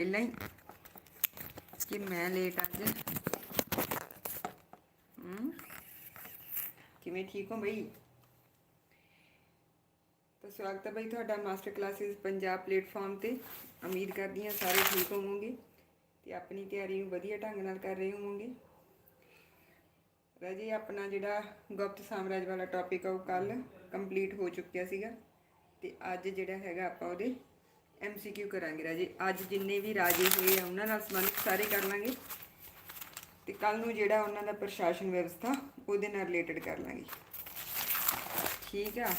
ਪਹਿਲਾਂ ਹੀ ਕਿ ਮੈਂ ਲੇਟ ਅੱਜ। ਹਮ ਕਿਵੇਂ ਠੀਕ ਹੋ ਬਈ? ਤਾਂ ਸਵਾਗਤ ਹੈ ਬਈ ਤੁਹਾਡਾ ਮਾਸਟਰ ਕਲਾਸਿਸ ਪੰਜਾਬ ਪਲੇਟਫਾਰਮ ਤੇ। ਉਮੀਦ ਕਰਦੀ ਹਾਂ ਸਾਰੇ ਠੀਕ ਹੋਵੋਗੇ ਤੇ ਆਪਣੀ ਤਿਆਰੀ ਨੂੰ ਵਧੀਆ ਢੰਗ ਨਾਲ ਕਰ ਰਹੇ ਹੋਵੋਗੇ। ਰਾਜੇ, ਆਪਣਾ ਜਿਹੜਾ ਗੁਪਤ ਸਾਮਰਾਜ ਵਾਲਾ ਟੌਪਿਕ ਆ ਉਹ ਕੱਲ ਕੰਪਲੀਟ ਹੋ ਚੁੱਕਿਆ ਸੀਗਾ ਤੇ ਅੱਜ ਜਿਹੜਾ ਹੈਗਾ ਆਪਾਂ ਉਹਦੇ ਐਮਸੀਕਿਊ ਕਰਾਂਗੇ ਰਾਜੇ। ਅੱਜ ਜਿੰਨੇ ਵੀ ਰਾਜੇ ਹੋਏ ਆ, ਉਹਨਾਂ ਨਾਲ ਸੰਬੰਧਿਤ ਸਾਰੇ ਕਰ ਲਾਂਗੇ। ਤੇ ਕੱਲ ਨੂੰ ਜਿਹੜਾ ਉਹਨਾਂ ਦਾ ਪ੍ਰਸ਼ਾਸਨ ਵਿਵਸਥਾ, ਉਹਦੇ ਨਾਲ ਰਿਲੇਟਡ ਕਰ ਲਾਂਗੇ। ਠੀਕ ਆ?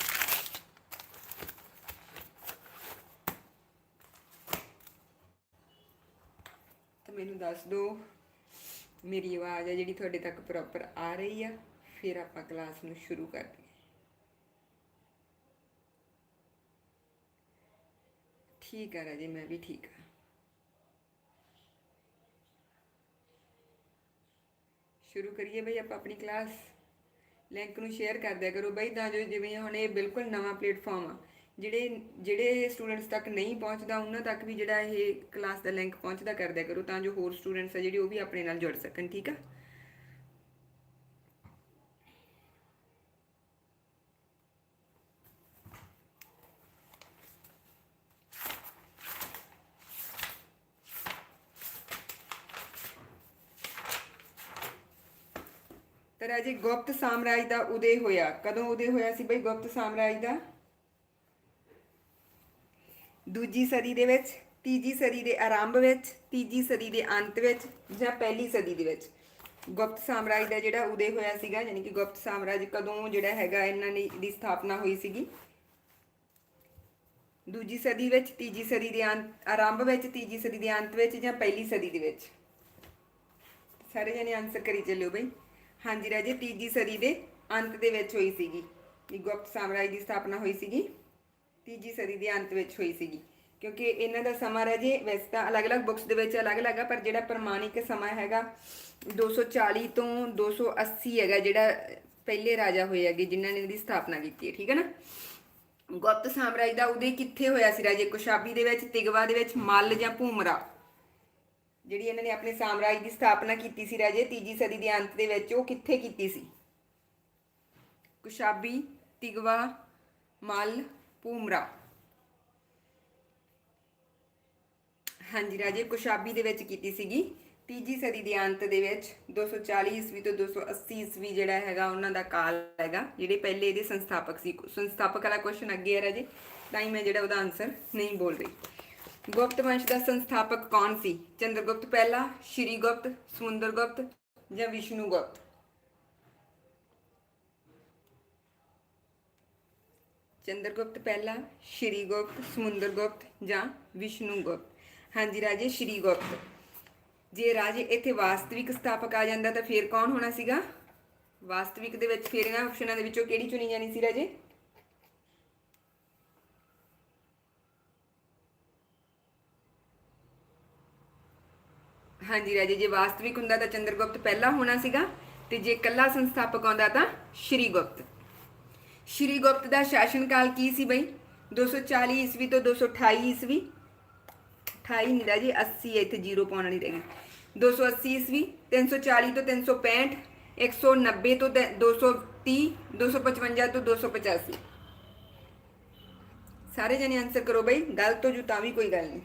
ਤਾਂ ਮੈਨੂੰ ਦੱਸ ਦਿਓ ਮੇਰੀ ਆਵਾਜ਼ ਆ ਜਿਹੜੀ ਤੁਹਾਡੇ ਤੱਕ ਪ੍ਰੋਪਰ ਆ ਰਹੀ ਆ, ਫਿਰ ਆਪਾਂ ਕਲਾਸ ਨੂੰ ਸ਼ੁਰੂ ਕਰਦੇ ਠੀਕ ਹੈ ਰਾਜੇ, ਮੈਂ ਵੀ ਠੀਕ ਹਾਂ। ਸ਼ੁਰੂ ਕਰੀਏ ਬਈ ਆਪਾਂ ਆਪਣੀ ਕਲਾਸ ਲਿੰਕ ਨੂੰ ਸ਼ੇਅਰ ਕਰ ਦਿਆ ਕਰੋ ਬਈ, ਤਾਂ ਜੋ ਜਿਵੇਂ ਹੁਣ ਇਹ ਬਿਲਕੁਲ ਨਵਾਂ ਪਲੇਟਫਾਰਮ ਆ, ਜਿਹੜੇ ਜਿਹੜੇ ਸਟੂਡੈਂਟਸ ਤੱਕ ਨਹੀਂ ਪਹੁੰਚਦਾ, ਉਹਨਾਂ ਤੱਕ ਵੀ ਜਿਹੜਾ ਇਹ ਕਲਾਸ ਦਾ ਲਿੰਕ ਪਹੁੰਚਦਾ, ਕਰ ਦਿਆ ਕਰੋ ਤਾਂ ਜੋ ਹੋਰ ਸਟੂਡੈਂਟਸ ਆ ਜਿਹੜੇ ਉਹ ਵੀ ਆਪਣੇ ਨਾਲ ਜੁੜ ਸਕਣ, ਠੀਕ ਆ? ਤਾਂ ਰਾਜੇ ਗੁਪਤ ਸਾਮਰਾਜ ਦਾ ਉਦੈ ਹੋਇਆ। ਕਦੋਂ ਉਦੈ ਹੋਇਆ ਸੀ ਬਈ ਗੁਪਤ ਸਾਮਰਾਜ ਦਾ? ਦੂਜੀ ਸਦੀ ਦੇ ਵਿੱਚ, ਤੀਜੀ ਸਦੀ ਦੇ ਆਰੰਭ ਵਿੱਚ, ਤੀਜੀ ਸਦੀ ਦੇ ਅੰਤ ਵਿੱਚ ਜਾਂ ਪਹਿਲੀ ਸਦੀ ਦੇ ਵਿੱਚ? ਗੁਪਤ ਸਾਮਰਾਜ ਦਾ ਜਿਹੜਾ ਉਦੈ ਹੋਇਆ ਸੀਗਾ, ਯਾਨੀ ਕਿ ਗੁਪਤ ਸਾਮਰਾਜ ਕਦੋਂ ਜਿਹੜਾ ਹੈਗਾ ਇਹਨਾਂ ਨੇ ਦੀ ਸਥਾਪਨਾ ਹੋਈ ਸੀਗੀ? ਦੂਜੀ ਸਦੀ ਵਿੱਚ, ਤੀਜੀ ਸਦੀ ਦੇ ਅੰਤ, ਆਰੰਭ ਵਿੱਚ, ਤੀਜੀ ਸਦੀ ਦੇ ਅੰਤ ਵਿੱਚ ਜਾਂ ਪਹਿਲੀ ਸਦੀ ਦੇ ਵਿੱਚ? ਸਾਰੇ ਜਣੇ ਆਨਸਰ ਕਰੀ ਚੱਲਿਓ ਬਈ। ਹਾਂਜੀ ਰਾਜੇ, ਤੀਜੀ ਸਦੀ ਦੇ ਅੰਤ ਦੇ ਵਿੱਚ ਹੋਈ ਸੀਗੀ। ਇਹ ਗੁਪਤ ਸਾਮਰਾਜ ਦੀ ਸਥਾਪਨਾ ਹੋਈ ਸੀਗੀ। ਤੀਜੀ ਸਦੀ ਦੇ ਅੰਤ ਵਿੱਚ ਹੋਈ ਸੀਗੀ। ਕਿਉਂਕਿ ਇਹਨਾਂ ਦਾ ਸਮਾਂ ਰਾਜੇ, ਵੈਸੇ ਤਾਂ ਅਲੱਗ-ਅਲੱਗ ਬੁక్స్ ਦੇ ਵਿੱਚ ਅਲੱਗ-ਅਲੱਗ ਆ, ਪਰ ਜਿਹੜਾ ਪ੍ਰਮਾਣਿਕ ਸਮਾਂ ਹੈਗਾ 240 ਤੋਂ 280 ਹੈਗਾ, ਜਿਹੜਾ ਪਹਿਲੇ ਰਾਜਾ ਹੋਏ ਹੈਗੇ, ਜਿਨ੍ਹਾਂ ਨੇ ਇਹਦੀ ਸਥਾਪਨਾ ਕੀਤੀ ਹੈ, ਠੀਕ ਹੈ ਨਾ? ਗੁਪਤ ਸਾਮਰਾਜ ਦਾ ਉਦੈ ਕਿੱਥੇ ਹੋਇਆ ਸੀ ਰਾਜੇ? ਕੁਸ਼ਾਬੀ ਦੇ ਵਿੱਚ, ਤਿਗਵਾ ਦੇ ਵਿੱਚ, ਮੱਲ ਜਾਂ ਭੂਮਰਾ? ਜਿਹੜੀ ਇਹਨਾਂ ਨੇ ਆਪਣੇ ਸਾਮਰਾਜ ਦੀ ਸਥਾਪਨਾ ਕੀਤੀ ਸੀ ਰਾਜੇ, ਤੀਜੀ ਸਦੀ ਦੇ ਅੰਤ ਦੇ ਵਿੱਚ ਉਹ ਕਿੱਥੇ ਕੀਤੀ ਸੀ? ਕੁਸ਼ਾਬੀ, ਤਿਗਵਾ, ਮੱਲ, ਭੂਮਰਾ। ਹਾਂਜੀ ਰਾਜੇ, ਕੁਸ਼ਾਬੀ ਦੇ ਵਿੱਚ ਕੀਤੀ ਸੀਗੀ। ਤੀਜੀ ਸਦੀ ਦੇ ਅੰਤ ਦੇ ਵਿੱਚ 240 ਈਸਵੀ ਤੋਂ 280 ਈਸਵੀ ਜਿਹੜਾ ਹੈਗਾ, ਉਹਨਾਂ ਦਾ ਕਾਲ ਹੈਗਾ, ਜਿਹੜੇ ਪਹਿਲੇ ਇਹਦੇ ਸੰਸਥਾਪਕ ਸੀ। ਸੰਸਥਾਪਕ ਵਾਲਾ ਕੁਐਸਚਨ ਅੱਗੇ ਹੈ ਰਾਜੇ, ਤਾਂ ਹੀ ਮੈਂ ਜਿਹੜਾ ਉਹਦਾ ਆਨਸਰ ਨਹੀਂ ਬੋਲ ਰਹੀ। ਗੁਪਤ ਵੰਸ਼ ਦਾ ਸੰਸਥਾਪਕ ਕੌਣ ਸੀ? ਚੰਦਰਗੁਪਤ ਪਹਿਲਾ, ਸ਼੍ਰੀ ਗੁਪਤ ਸਮੁੰਦਰ ਗੁਪਤ ਜਾਂ ਵਿਸ਼ਨੂੰ ਵਿਸ਼ਨੂਗੁਪਤ ਚੰਦਰਗੁਪਤ ਪਹਿਲਾ, ਸ਼੍ਰੀ ਗੁਪਤ ਸਮੁੰਦਰ ਗੁਪਤ ਜਾਂ ਵਿਸ਼ਨੂੰ ਗੁਪਤ? ਹਾਂਜੀ ਰਾਜੇ, ਸ਼੍ਰੀ ਗੁਪਤ। ਜੇ ਰਾਜੇ ਇੱਥੇ ਵਾਸਤਵਿਕ ਸਥਾਪਕ ਆ ਜਾਂਦਾ ਤਾਂ ਫੇਰ ਕੌਣ ਹੋਣਾ ਸੀਗਾ? ਵਾਸਤਵਿਕ ਦੇ ਵਿੱਚ ਫਿਰ ਇਹਨਾਂ ਆਪਸ਼ਨਾਂ ਦੇ ਵਿੱਚੋਂ ਕਿਹੜੀ ਚੁਣੀ ਜਾਣੀ ਸੀ ਰਾਜੇ? ਹਾਂਜੀ ਰਾਜੇ, ਜੇ ਵਾਸਤਵਿਕ ਹੁੰਦਾ ਤਾਂ ਚੰਦਰਗੁਪਤ ਪਹਿਲਾ ਹੋਣਾ ਸੀਗਾ ਤੇ ਜੇ ਕੱਲਾ ਸੰਸਥਾਪਕ ਆਉਂਦਾ ਤਾਂ ਸ਼੍ਰੀ ਗੁਪਤ ਸ਼੍ਰੀ ਗੁਪਤ ਦਾ ਸ਼ਾਸਨ ਕਾਲ ਕੀ ਸੀ ਬਈ? 240 ਈਸਵੀ ਤੋਂ 228 ਈਸਵੀ? 28 ਨਹੀਂ ਰਾਜੇ 80 ਇੱਥੇ ਜ਼ੀਰੋ ਪਾਉਣ ਵਾਲੀ ਰਹਿ ਗਈ। 280 ਈਸਵੀ 340 ਤੋਂ 365 190 ਤੋਂ ਤੇ 230 255 ਤੋਂ 285 ਸਾਰੇ ਜਣੇ ਆਨਸਰ ਕਰੋ ਬਈ ਗਲਤ ਹੋ ਜੂ ਤਾਂ ਵੀ ਕੋਈ ਗੱਲ ਨਹੀਂ।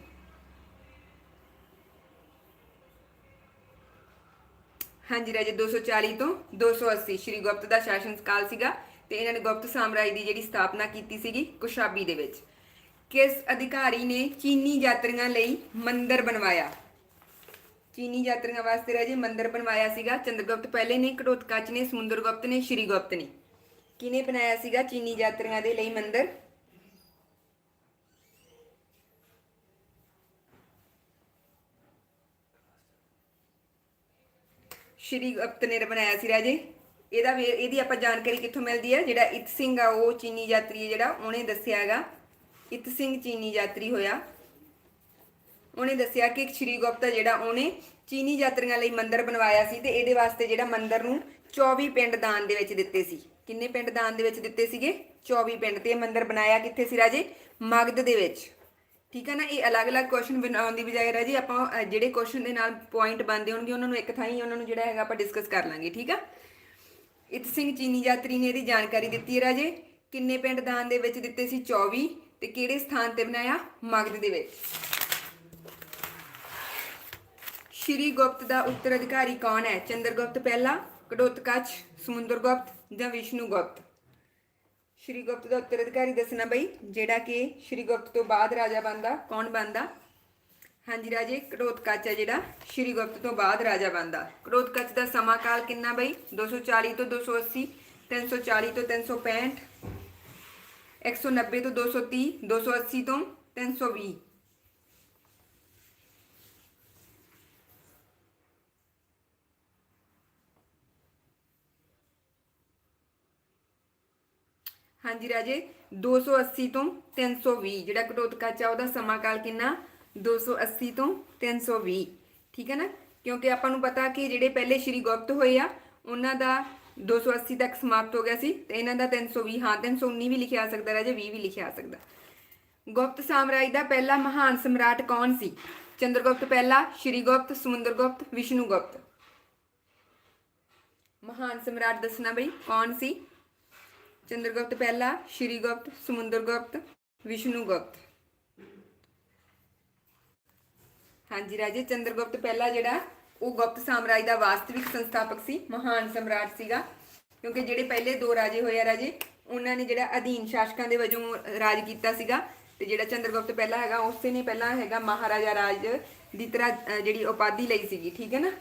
ਹਾਂਜੀ ਰਾਜੇ 240 ਤੋਂ 280 ਸ਼੍ਰੀ ਗੁਪਤ ਦਾ ਸ਼ਾਸਨ ਕਾਲ ਸੀਗਾ ਤੇ ਇਹਨਾਂ ਨੇ ਗੁਪਤ ਸਾਮਰਾਜ ਦੀ ਜਿਹੜੀ ਸਥਾਪਨਾ ਕੀਤੀ ਸੀਗੀ ਕੁਸ਼ਾਬੀ ਦੇ ਵਿੱਚ। ਕਿਸ ਅਧਿਕਾਰੀ ਨੇ ਚੀਨੀ ਯਾਤਰੀਆਂ ਲਈ ਮੰਦਿਰ ਬਣਵਾਇਆ? ਚੀਨੀ ਯਾਤਰੀਆਂ ਵਾਸਤੇ ਰਾਜੇ ਮੰਦਿਰ ਬਣਵਾਇਆ ਸੀਗਾ। ਚੰਦਰਗੁਪਤ ਪਹਿਲੇ ਨੇ ਘਟੋਤਕਚ ਨੇ ਸਮੁੰਦਰਗੁਪਤ ਨੇ, ਸ਼੍ਰੀ ਗੁਪਤ ਨੇ। ਕਿਨੇ ਬਣਾਇਆ ਸੀਗਾ ਚੀਨੀ ਯਾਤਰੀਆਂ ਦੇ ਲਈ ਮੰਦਿਰ? ਸ਼੍ਰੀ ਗੁਪਤ ਨੇ ਬਣਾਇਆ ਸੀ ਰਾਜੇ। ਇਹਦਾ ਇਹਦੀ ਆਪਾਂ ਜਾਣਕਾਰੀ ਕਿੱਥੋਂ ਮਿਲਦੀ ਹੈ? ਜਿਹੜਾ ਇਤ ਸਿੰਘ ਆ, ਉਹ ਚੀਨੀ ਯਾਤਰੀ ਹੈ ਜਿਹੜਾ, ਉਹਨੇ ਦੱਸਿਆ ਹੈਗਾ। ਇਤ ਸਿੰਘ ਚੀਨੀ ਯਾਤਰੀ ਹੋਇਆ। ਉਹਨੇ ਦੱਸਿਆ ਕਿ ਸ਼੍ਰੀ ਗੁਪਤ ਜਿਹੜਾ, ਉਹਨੇ ਚੀਨੀ ਯਾਤਰੀਆਂ ਲਈ ਮੰਦਿਰ ਬਣਵਾਇਆ ਸੀ ਤੇ ਇਹਦੇ ਵਾਸਤੇ ਜਿਹੜਾ ਮੰਦਿਰ ਨੂੰ 24 ਪਿੰਡ ਦਾਨ ਦੇ ਵਿੱਚ ਦਿੱਤੇ ਸੀ। ਕਿੰਨੇ ਪਿੰਡ ਦਾਨ ਦੇ ਵਿੱਚ ਦਿੱਤੇ ਸੀਗੇ? 24 ਪਿੰਡ ਤੇ ਇਹ ਮੰਦਿਰ ਬਣਾਇਆ ਕਿੱਥੇ ਸੀ ਰਾਜੇ? ਮਗਧ ਦੇ ਵਿੱਚ। ਠੀਕ ਹੈ ਨਾ, ਇਹ ਅਲੱਗ-ਅਲੱਗ ਕੁਐਸਚਨ ਬਣਾਉਣ ਦੀ ਬਜਾਏ ਰਾਜੀ ਆਪਾਂ ਜਿਹੜੇ ਕੁਐਸਚਨ ਦੇ ਨਾਲ ਪੁਆਇੰਟ ਬਣਦੇ ਹੋਣਗੇ, ਉਹਨਾਂ ਨੂੰ ਇੱਕ ਥਾਂ ਹੀ ਉਹਨਾਂ ਨੂੰ ਜਿਹੜਾ ਹੈਗਾ ਆਪਾਂ ਡਿਸਕਸ ਕਰ ਲਾਂਗੇ, ਠੀਕ ਆ? ਇਤ ਸਿੰਘ ਚੀਨੀ ਯਾਤਰੀ ਨੇ ਇਹਦੀ ਜਾਣਕਾਰੀ ਦਿੱਤੀ ਹੈ ਰਾਜੇ। ਕਿੰਨੇ ਪਿੰਡ ਦਾਨ ਦੇ ਵਿੱਚ ਦਿੱਤੇ ਸੀ? 24 ਤੇ ਕਿਹੜੇ ਸਥਾਨ ਤੇ ਬਣਾਇਆ? ਮਗਧ ਦੇ ਵਿੱਚ। ਸ਼੍ਰੀ ਗੁਪਤ ਦਾ ਉੱਤਰਾਧਿਕਾਰੀ ਕੌਣ ਹੈ? ਚੰਦਰ ਗੁਪਤ ਪਹਿਲਾ ਕਡੋਤਕਚ ਸਮੁੰਦਰਗੁਪਤ ਜਾਂ ਵਿਸ਼ਨੂੰ ਗੁਪਤ? ਸ਼੍ਰੀ ਗੁਪਤ ਦਾ ਉੱਤਰਾਧਿਕਾਰੀ ਦੱਸਣਾ ਬਈ, ਜਿਹੜਾ ਕਿ ਸ਼੍ਰੀ ਗੁਪਤ ਤੋਂ ਬਾਅਦ ਰਾਜਾ ਬਣਦਾ। ਕੌਣ ਬਣਦਾ? ਹਾਂਜੀ ਰਾਜੇ ਕਡੋਤਕਚ ਹੈ ਜਿਹੜਾ, ਸ਼੍ਰੀ ਗੁਪਤ ਤੋਂ ਬਾਅਦ ਰਾਜਾ ਬਣਦਾ। ਕਡੋਤਕਚ ਦਾ ਸਮਾਂ ਕਾਲ ਕਿੰਨਾ ਬਈ? 240 ਤੋਂ 280 340 ਤੋਂ 365 190 ਤੋਂ 230 280 ਤੋਂ 320 ਹਾਂਜੀ ਰਾਜੇ 280 ਤੋਂ 320 ਜਿਹੜਾ ਕਟੋਤਕਚ ਆ, ਉਹਦਾ ਸਮਾਂ ਕਾਲ ਕਿੰਨਾ 280 ਤੋਂ 320 ਠੀਕ ਹੈ ਨਾ? ਕਿਉਂਕਿ ਆਪਾਂ ਨੂੰ ਪਤਾ ਕਿ ਜਿਹੜੇ ਪਹਿਲੇ ਸ਼੍ਰੀ ਗੁਪਤ ਹੋਏ ਆ, ਉਹਨਾਂ ਦਾ 280 ਤੱਕ ਸਮਾਪਤ ਹੋ ਗਿਆ ਸੀ, ਤੇ ਇਹਨਾਂ ਦਾ 320 ਹਾਂ 319 ਵੀ ਲਿਖਿਆ ਆ ਸਕਦਾ, ਰਾਜੇ 20 ਵੀ ਲਿਖਿਆ ਆ ਸਕਦਾ। ਗੁਪਤ ਸਾਮਰਾਜ ਦਾ ਪਹਿਲਾ ਮਹਾਨ ਸਮਰਾਟ ਕੌਣ ਸੀ? ਚੰਦਰਗੁਪਤ ਪਹਿਲਾ, ਸ਼੍ਰੀ ਗੁਪਤ, ਸਮੁੰਦਰ ਗੁਪਤ, ਵਿਸ਼ਨੂੰ ਗੁਪਤ। ਮਹਾਨ ਸਮਰਾਟ ਦੱਸਣਾ ਬਈ, ਕੌਣ ਸੀ? ਚੰਦਰਗੁਪਤ ਪਹਿਲਾ ਸ਼੍ਰੀ ਗੁਪਤ ਸਮੁੰਦਰ ਗੁਪਤ ਵਿਸ਼ਨੂੰ ਗੁਪਤ ਹਾਂਜੀ ਰਾਜੇ, ਚੰਦਰਗੁਪਤ ਪਹਿਲਾ ਜਿਹੜਾ, ਉਹ ਗੁਪਤ ਸਾਮਰਾਜ ਦਾ ਵਾਸਤਵਿਕ ਸੰਸਥਾਪਕ ਸੀ, ਮਹਾਨ ਸਮਰਾਟ ਸੀਗਾ। ਕਿਉਂਕਿ ਜਿਹੜੇ ਪਹਿਲੇ ਦੋ ਰਾਜੇ ਹੋਏ ਆ ਰਾਜੇ, ਉਹਨਾਂ ਨੇ ਜਿਹੜਾ ਅਧੀਨ ਸ਼ਾਸਕਾਂ ਦੇ ਵਜੋਂ ਰਾਜ ਕੀਤਾ ਸੀਗਾ, ਤੇ ਜਿਹੜਾ ਚੰਦਰਗੁਪਤ ਪਹਿਲਾ ਹੈਗਾ, ਉਸੇ ਨੇ ਪਹਿਲਾਂ ਹੈਗਾ ਮਹਾਰਾਜਾ ਰਾਜ ਦੀ ਤਰ੍ਹਾਂ ਜਿਹੜੀ ਉਪਾਧੀ ਲਈ ਸੀਗੀ, ਠੀਕ ਹੈ ਨਾ?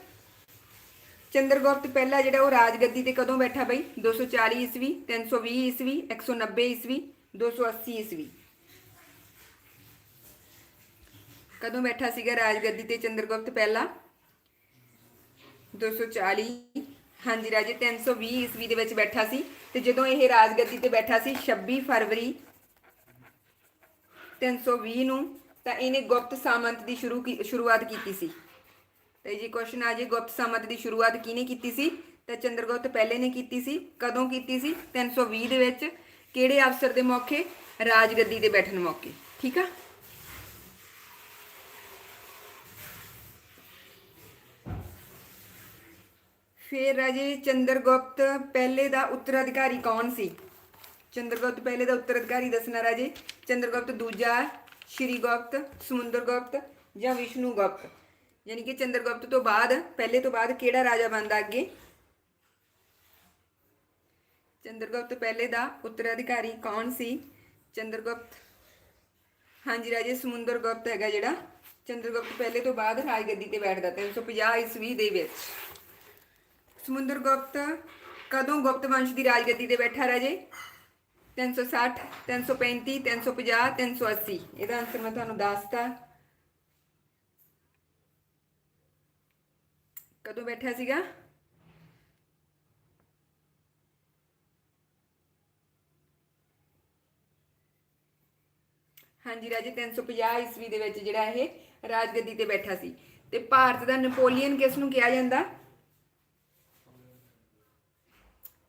ਚੰਦਰਗੁਪਤ ਪਹਿਲਾ ਜਿਹੜਾ ਉਹ ਰਾਜਗੱਦੀ ਤੇ ਕਦੋਂ ਬੈਠਾ ਬਈ? 240 ਈਸਵੀ 320 ਈਸਵੀ 190 ਈਸਵੀ 280 ਈਸਵੀ। ਕਦੋਂ ਬੈਠਾ ਸੀਗਾ ਰਾਜਗੱਦੀ ਤੇ ਚੰਦਰਗੁਪਤ ਪਹਿਲਾ? 240 ਹਾਂਜੀ ਰਾਜੇ 320 ਈਸਵੀ ਦੇ ਵਿੱਚ ਬੈਠਾ ਸੀ। ਤੇ ਜਦੋਂ ਇਹ ਰਾਜਗੱਦੀ ਤੇ ਬੈਠਾ ਸੀ 26 ਫਰਵਰੀ 320 ਨੂੰ, ਤਾਂ ਇਹਨੇ ਗੁਪਤ ਸਾਮੰਤ ਦੀ ਸ਼ੁਰੂ ਕੀ- ਸ਼ੁਰੂਆਤ ਕੀਤੀ ਸੀ। ਤੇ ਜੀ ਕੁਐਸਚਨ ਆ ਜੀ ਗੁਪਤ ਸਮਤ ਦੀ ਸ਼ੁਰੂਆਤ ਕਿਹਨੇ ਕੀਤੀ ਸੀ? ਤਾਂ ਚੰਦਰਗੁਪਤ ਪਹਿਲੇ ਨੇ ਕੀਤੀ ਸੀ, ਕਦੋਂ ਕੀਤੀ ਸੀ? 320 ਦੇ ਵਿੱਚ। ਕਿਹੜੇ ਅਫਸਰ ਦੇ ਮੌਕੇ? ਰਾਜਗੱਦੀ ਤੇ ਬੈਠਣ ਮੌਕੇ। ਠੀਕ ਆ? ਫਿਰ ਰਾਜੇ ਚੰਦਰਗੁਪਤ ਪਹਿਲੇ ਦਾ ਉੱਤਰਾਧਿਕਾਰੀ ਕੌਣ ਸੀ? ਚੰਦਰਗੁਪਤ ਪਹਿਲੇ ਦਾ ਉੱਤਰਾਧਿਕਾਰੀ ਦੱਸਣਾ ਰਾਜੇ। ਚੰਦਰਗੁਪਤ ਦੂਜਾ, ਸ਼੍ਰੀ ਗੁਪਤ, ਸਮੁੰਦਰ ਗੁਪਤ ਜਾਂ ਵਿਸ਼ਨੂੰ ਗੁਪਤ? ਯਾਨੀ ਕਿ ਚੰਦਰਗੁਪਤ ਤੋਂ ਬਾਅਦ, ਪਹਿਲੇ ਤੋਂ ਬਾਅਦ ਕਿਹੜਾ ਰਾਜਾ ਬਣਦਾ ਅੱਗੇ? ਚੰਦਰਗੁਪਤ ਪਹਿਲੇ ਦਾ ਉੱਤਰਾਧਿਕਾਰੀ ਕੌਣ ਸੀ? ਚੰਦਰਗੁਪਤ, ਹਾਂਜੀ ਰਾਜੇ, ਸਮੁੰਦਰਗੁਪਤ ਹੈਗਾ ਜਿਹੜਾ। ਚੰਦਰਗੁਪਤ ਪਹਿਲੇ ਤੋਂ ਬਾਅਦ ਰਾਜਗੱਦੀ ਤੇ ਬੈਠਦਾ 350 ਈਸਵੀ ਦੇ ਵਿੱਚ। ਸਮੁੰਦਰਗੁਪਤ ਕਦੋਂ ਗੁਪਤ ਵੰਸ਼ ਦੀ ਰਾਜਗੱਦੀ ਤੇ ਬੈਠਾ ਰਾਜੇ? 360 335 350 380 ਇਹਦਾ ਆਨਸਰ ਮੈਂ ਤੁਹਾਨੂੰ ਦੱਸਤਾ। ਕਦੋਂ ਬੈਠਾ ਸੀਗਾ? ਹਾਂਜੀ ਰਾਜੇ 350 ਈਸਵੀ ਦੇ ਵਿੱਚ ਜਿਹੜਾ ਇਹ ਰਾਜਗੱਦੀ ਤੇ ਬੈਠਾ ਸੀ। ਤੇ ਭਾਰਤ ਦਾ ਨੈਪੋਲੀਅਨ ਕਿਸ ਨੂੰ ਕਿਹਾ ਜਾਂਦਾ?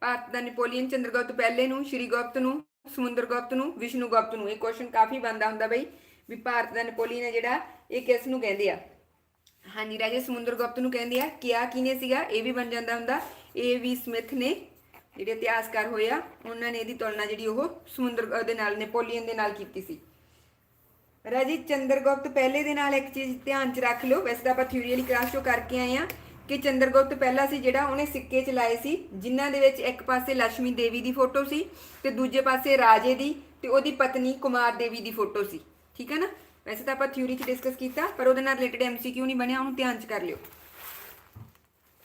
ਭਾਰਤ ਦਾ ਨੈਪੋਲੀਅਨ ਚੰਦਰਗੁਪਤ ਪਹਿਲੇ ਨੂੰ, ਸ਼੍ਰੀ ਗੁਪਤ ਨੂੰ ਸਮੁੰਦਰਗੁਪਤ ਨੂੰ ਵਿਸ਼ਨੂਗੁਪਤ ਨੂੰ। ਇਹ ਕੁਐਸਚਨ ਕਾਫੀ ਬੰਦਾ ਹੁੰਦਾ ਬਈ, ਵੀ ਭਾਰਤ ਦਾ ਨੈਪੋਲੀਅਨ ਹੈ ਜਿਹੜਾ, ਇਹ ਕਿਸ ਨੂੰ ਕਹਿੰਦੇ ਆ? ਹਾਂਜੀ ਰਾਜੇ ਸਮੁੰਦਰ ਗੁਪਤ ਨੂੰ ਕਹਿੰਦੇ ਆ ਕਿਹਾ ਕਿਨੇ ਸੀਗਾ? ਇਹ ਵੀ ਬਣ ਜਾਂਦਾ ਹੁੰਦਾ। ਏ ਵੀ ਸਮਿਥ ਨੇ, ਜਿਹੜੇ ਇਤਿਹਾਸਕਾਰ ਹੋਏ ਆ, ਉਹਨਾਂ ਨੇ ਇਹਦੀ ਤੁਲਨਾ ਜਿਹੜੀ ਉਹ ਸਮੁੰਦਰ ਦੇ ਨਾਲ, ਨੈਪੋਲੀਅਨ ਦੇ ਨਾਲ ਕੀਤੀ ਸੀ। ਰਾਜੇ ਚੰਦਰ ਗੁਪਤ ਪਹਿਲੇ ਦੇ ਨਾਲ ਇੱਕ ਚੀਜ਼ ਧਿਆਨ 'ਚ ਰੱਖ ਲਓ। ਵੈਸੇ ਤਾਂ ਆਪਾਂ ਥਿਊਰੀ ਵਾਲੀ ਕਲਾਸ 'ਚੋਂ ਕਰਕੇ ਆਏ ਆ ਕਿ ਚੰਦਰ ਗੁਪਤ ਪਹਿਲਾ ਸੀ, ਜਿਹੜਾ ਉਹਨੇ ਸਿੱਕੇ ਚਲਾਏ ਸੀ, ਜਿਨ੍ਹਾਂ ਦੇ ਵਿੱਚ ਇੱਕ ਪਾਸੇ ਲక్ష్ਮੀ ਦੇਵੀ ਦੀ ਫੋਟੋ ਸੀ ਤੇ ਦੂਜੇ ਪਾਸੇ ਰਾਜੇ ਦੀ ਤੇ ਉਹਦੀ ਪਤਨੀ ਕੁਮਾਰ ਦੇਵੀ ਦੀ ਫੋਟੋ ਸੀ। ਠੀਕ ਹੈ ਨਾ? ਵੈਸੇ ਤਾਂ ਆਪਾਂ ਥਿਊਰੀ 'ਚ ਡਿਸਕਸ ਕੀਤਾ ਪਰ ਉਹਦੇ ਨਾਲ ਰਿਲੇਟਡ ਐਮਸੀਕਿਊ ਨਹੀਂ ਬਣਿਆ ਉਹਨੂੰ ਧਿਆਨ 'ਚ ਕਰ ਲਿਓ।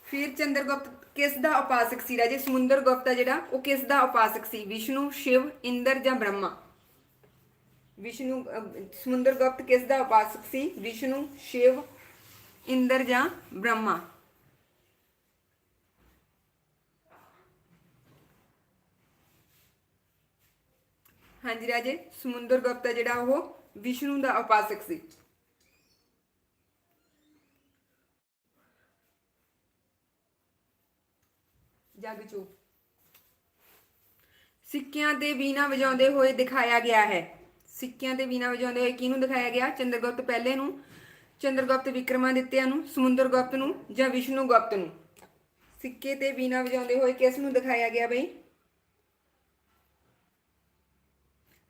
ਫਿਰ ਚੰਦਰਗੁਪਤ ਕਿਸ ਦਾ ਉਪਾਸਕ ਸੀ ਰਾਜੇ? ਸਮੁੰਦਰਗੁਪਤ ਆ ਜਿਹੜਾ ਉਹ ਕਿਸ ਦਾ ਉਪਾਸਕ ਸੀ? ਵਿਸ਼ਨੂੰ ਸ਼ਿਵ ਇੰਦਰ ਜਾਂ ਬ੍ਰਹਮਾ? ਵਿਸ਼ਨੂੰ ਅਹ, ਸਮੁੰਦਰਗੁਪਤ ਕਿਸ ਦਾ ਉਪਾਸਕ ਸੀ? ਵਿਸ਼ਨੂੰ ਸ਼ਿਵ ਇੰਦਰ ਜਾਂ ਬ੍ਰਹਮਾ? ਹਾਂਜੀ ਰਾਜੇ ਸਮੁੰਦਰਗੁਪਤ ਆ ਜਿਹੜਾ ਉਹ। ਵਿਸ਼ਨੂੰ ਦਾ ਉਪਾਸਕ ਸੀ। ਜਗ ਚੋ। ਸਿੱਕਿਆਂ ਤੇ ਵੀਣਾ ਵਜਾਉਂਦੇ ਹੋਏ ਦਿਖਾਇਆ ਗਿਆ ਹੈ। ਸਿੱਕਿਆਂ ਤੇ ਵੀਣਾ ਵਜਾਉਂਦੇ ਹੋਏ ਕਿਹਨੂੰ ਦਿਖਾਇਆ ਗਿਆ? ਚੰਦਰਗੁਪਤ ਪਹਿਲੇ ਨੂੰ, ਚੰਦਰਗੁਪਤ ਵਿਕਰਮਾਦਿੱਤਿਆ ਨੂੰ, ਸਮੁੰਦਰਗੁਪਤ ਨੂੰ ਜਾਂ ਵਿਸ਼ਨੂਗੁਪਤ ਨੂੰ? ਸਿੱਕੇ ਤੇ ਵੀਣਾ ਵਜਾਉਂਦੇ ਹੋਏ ਕਿਸ ਨੂੰ ਦਿਖਾਇਆ ਗਿਆ ਬਈ?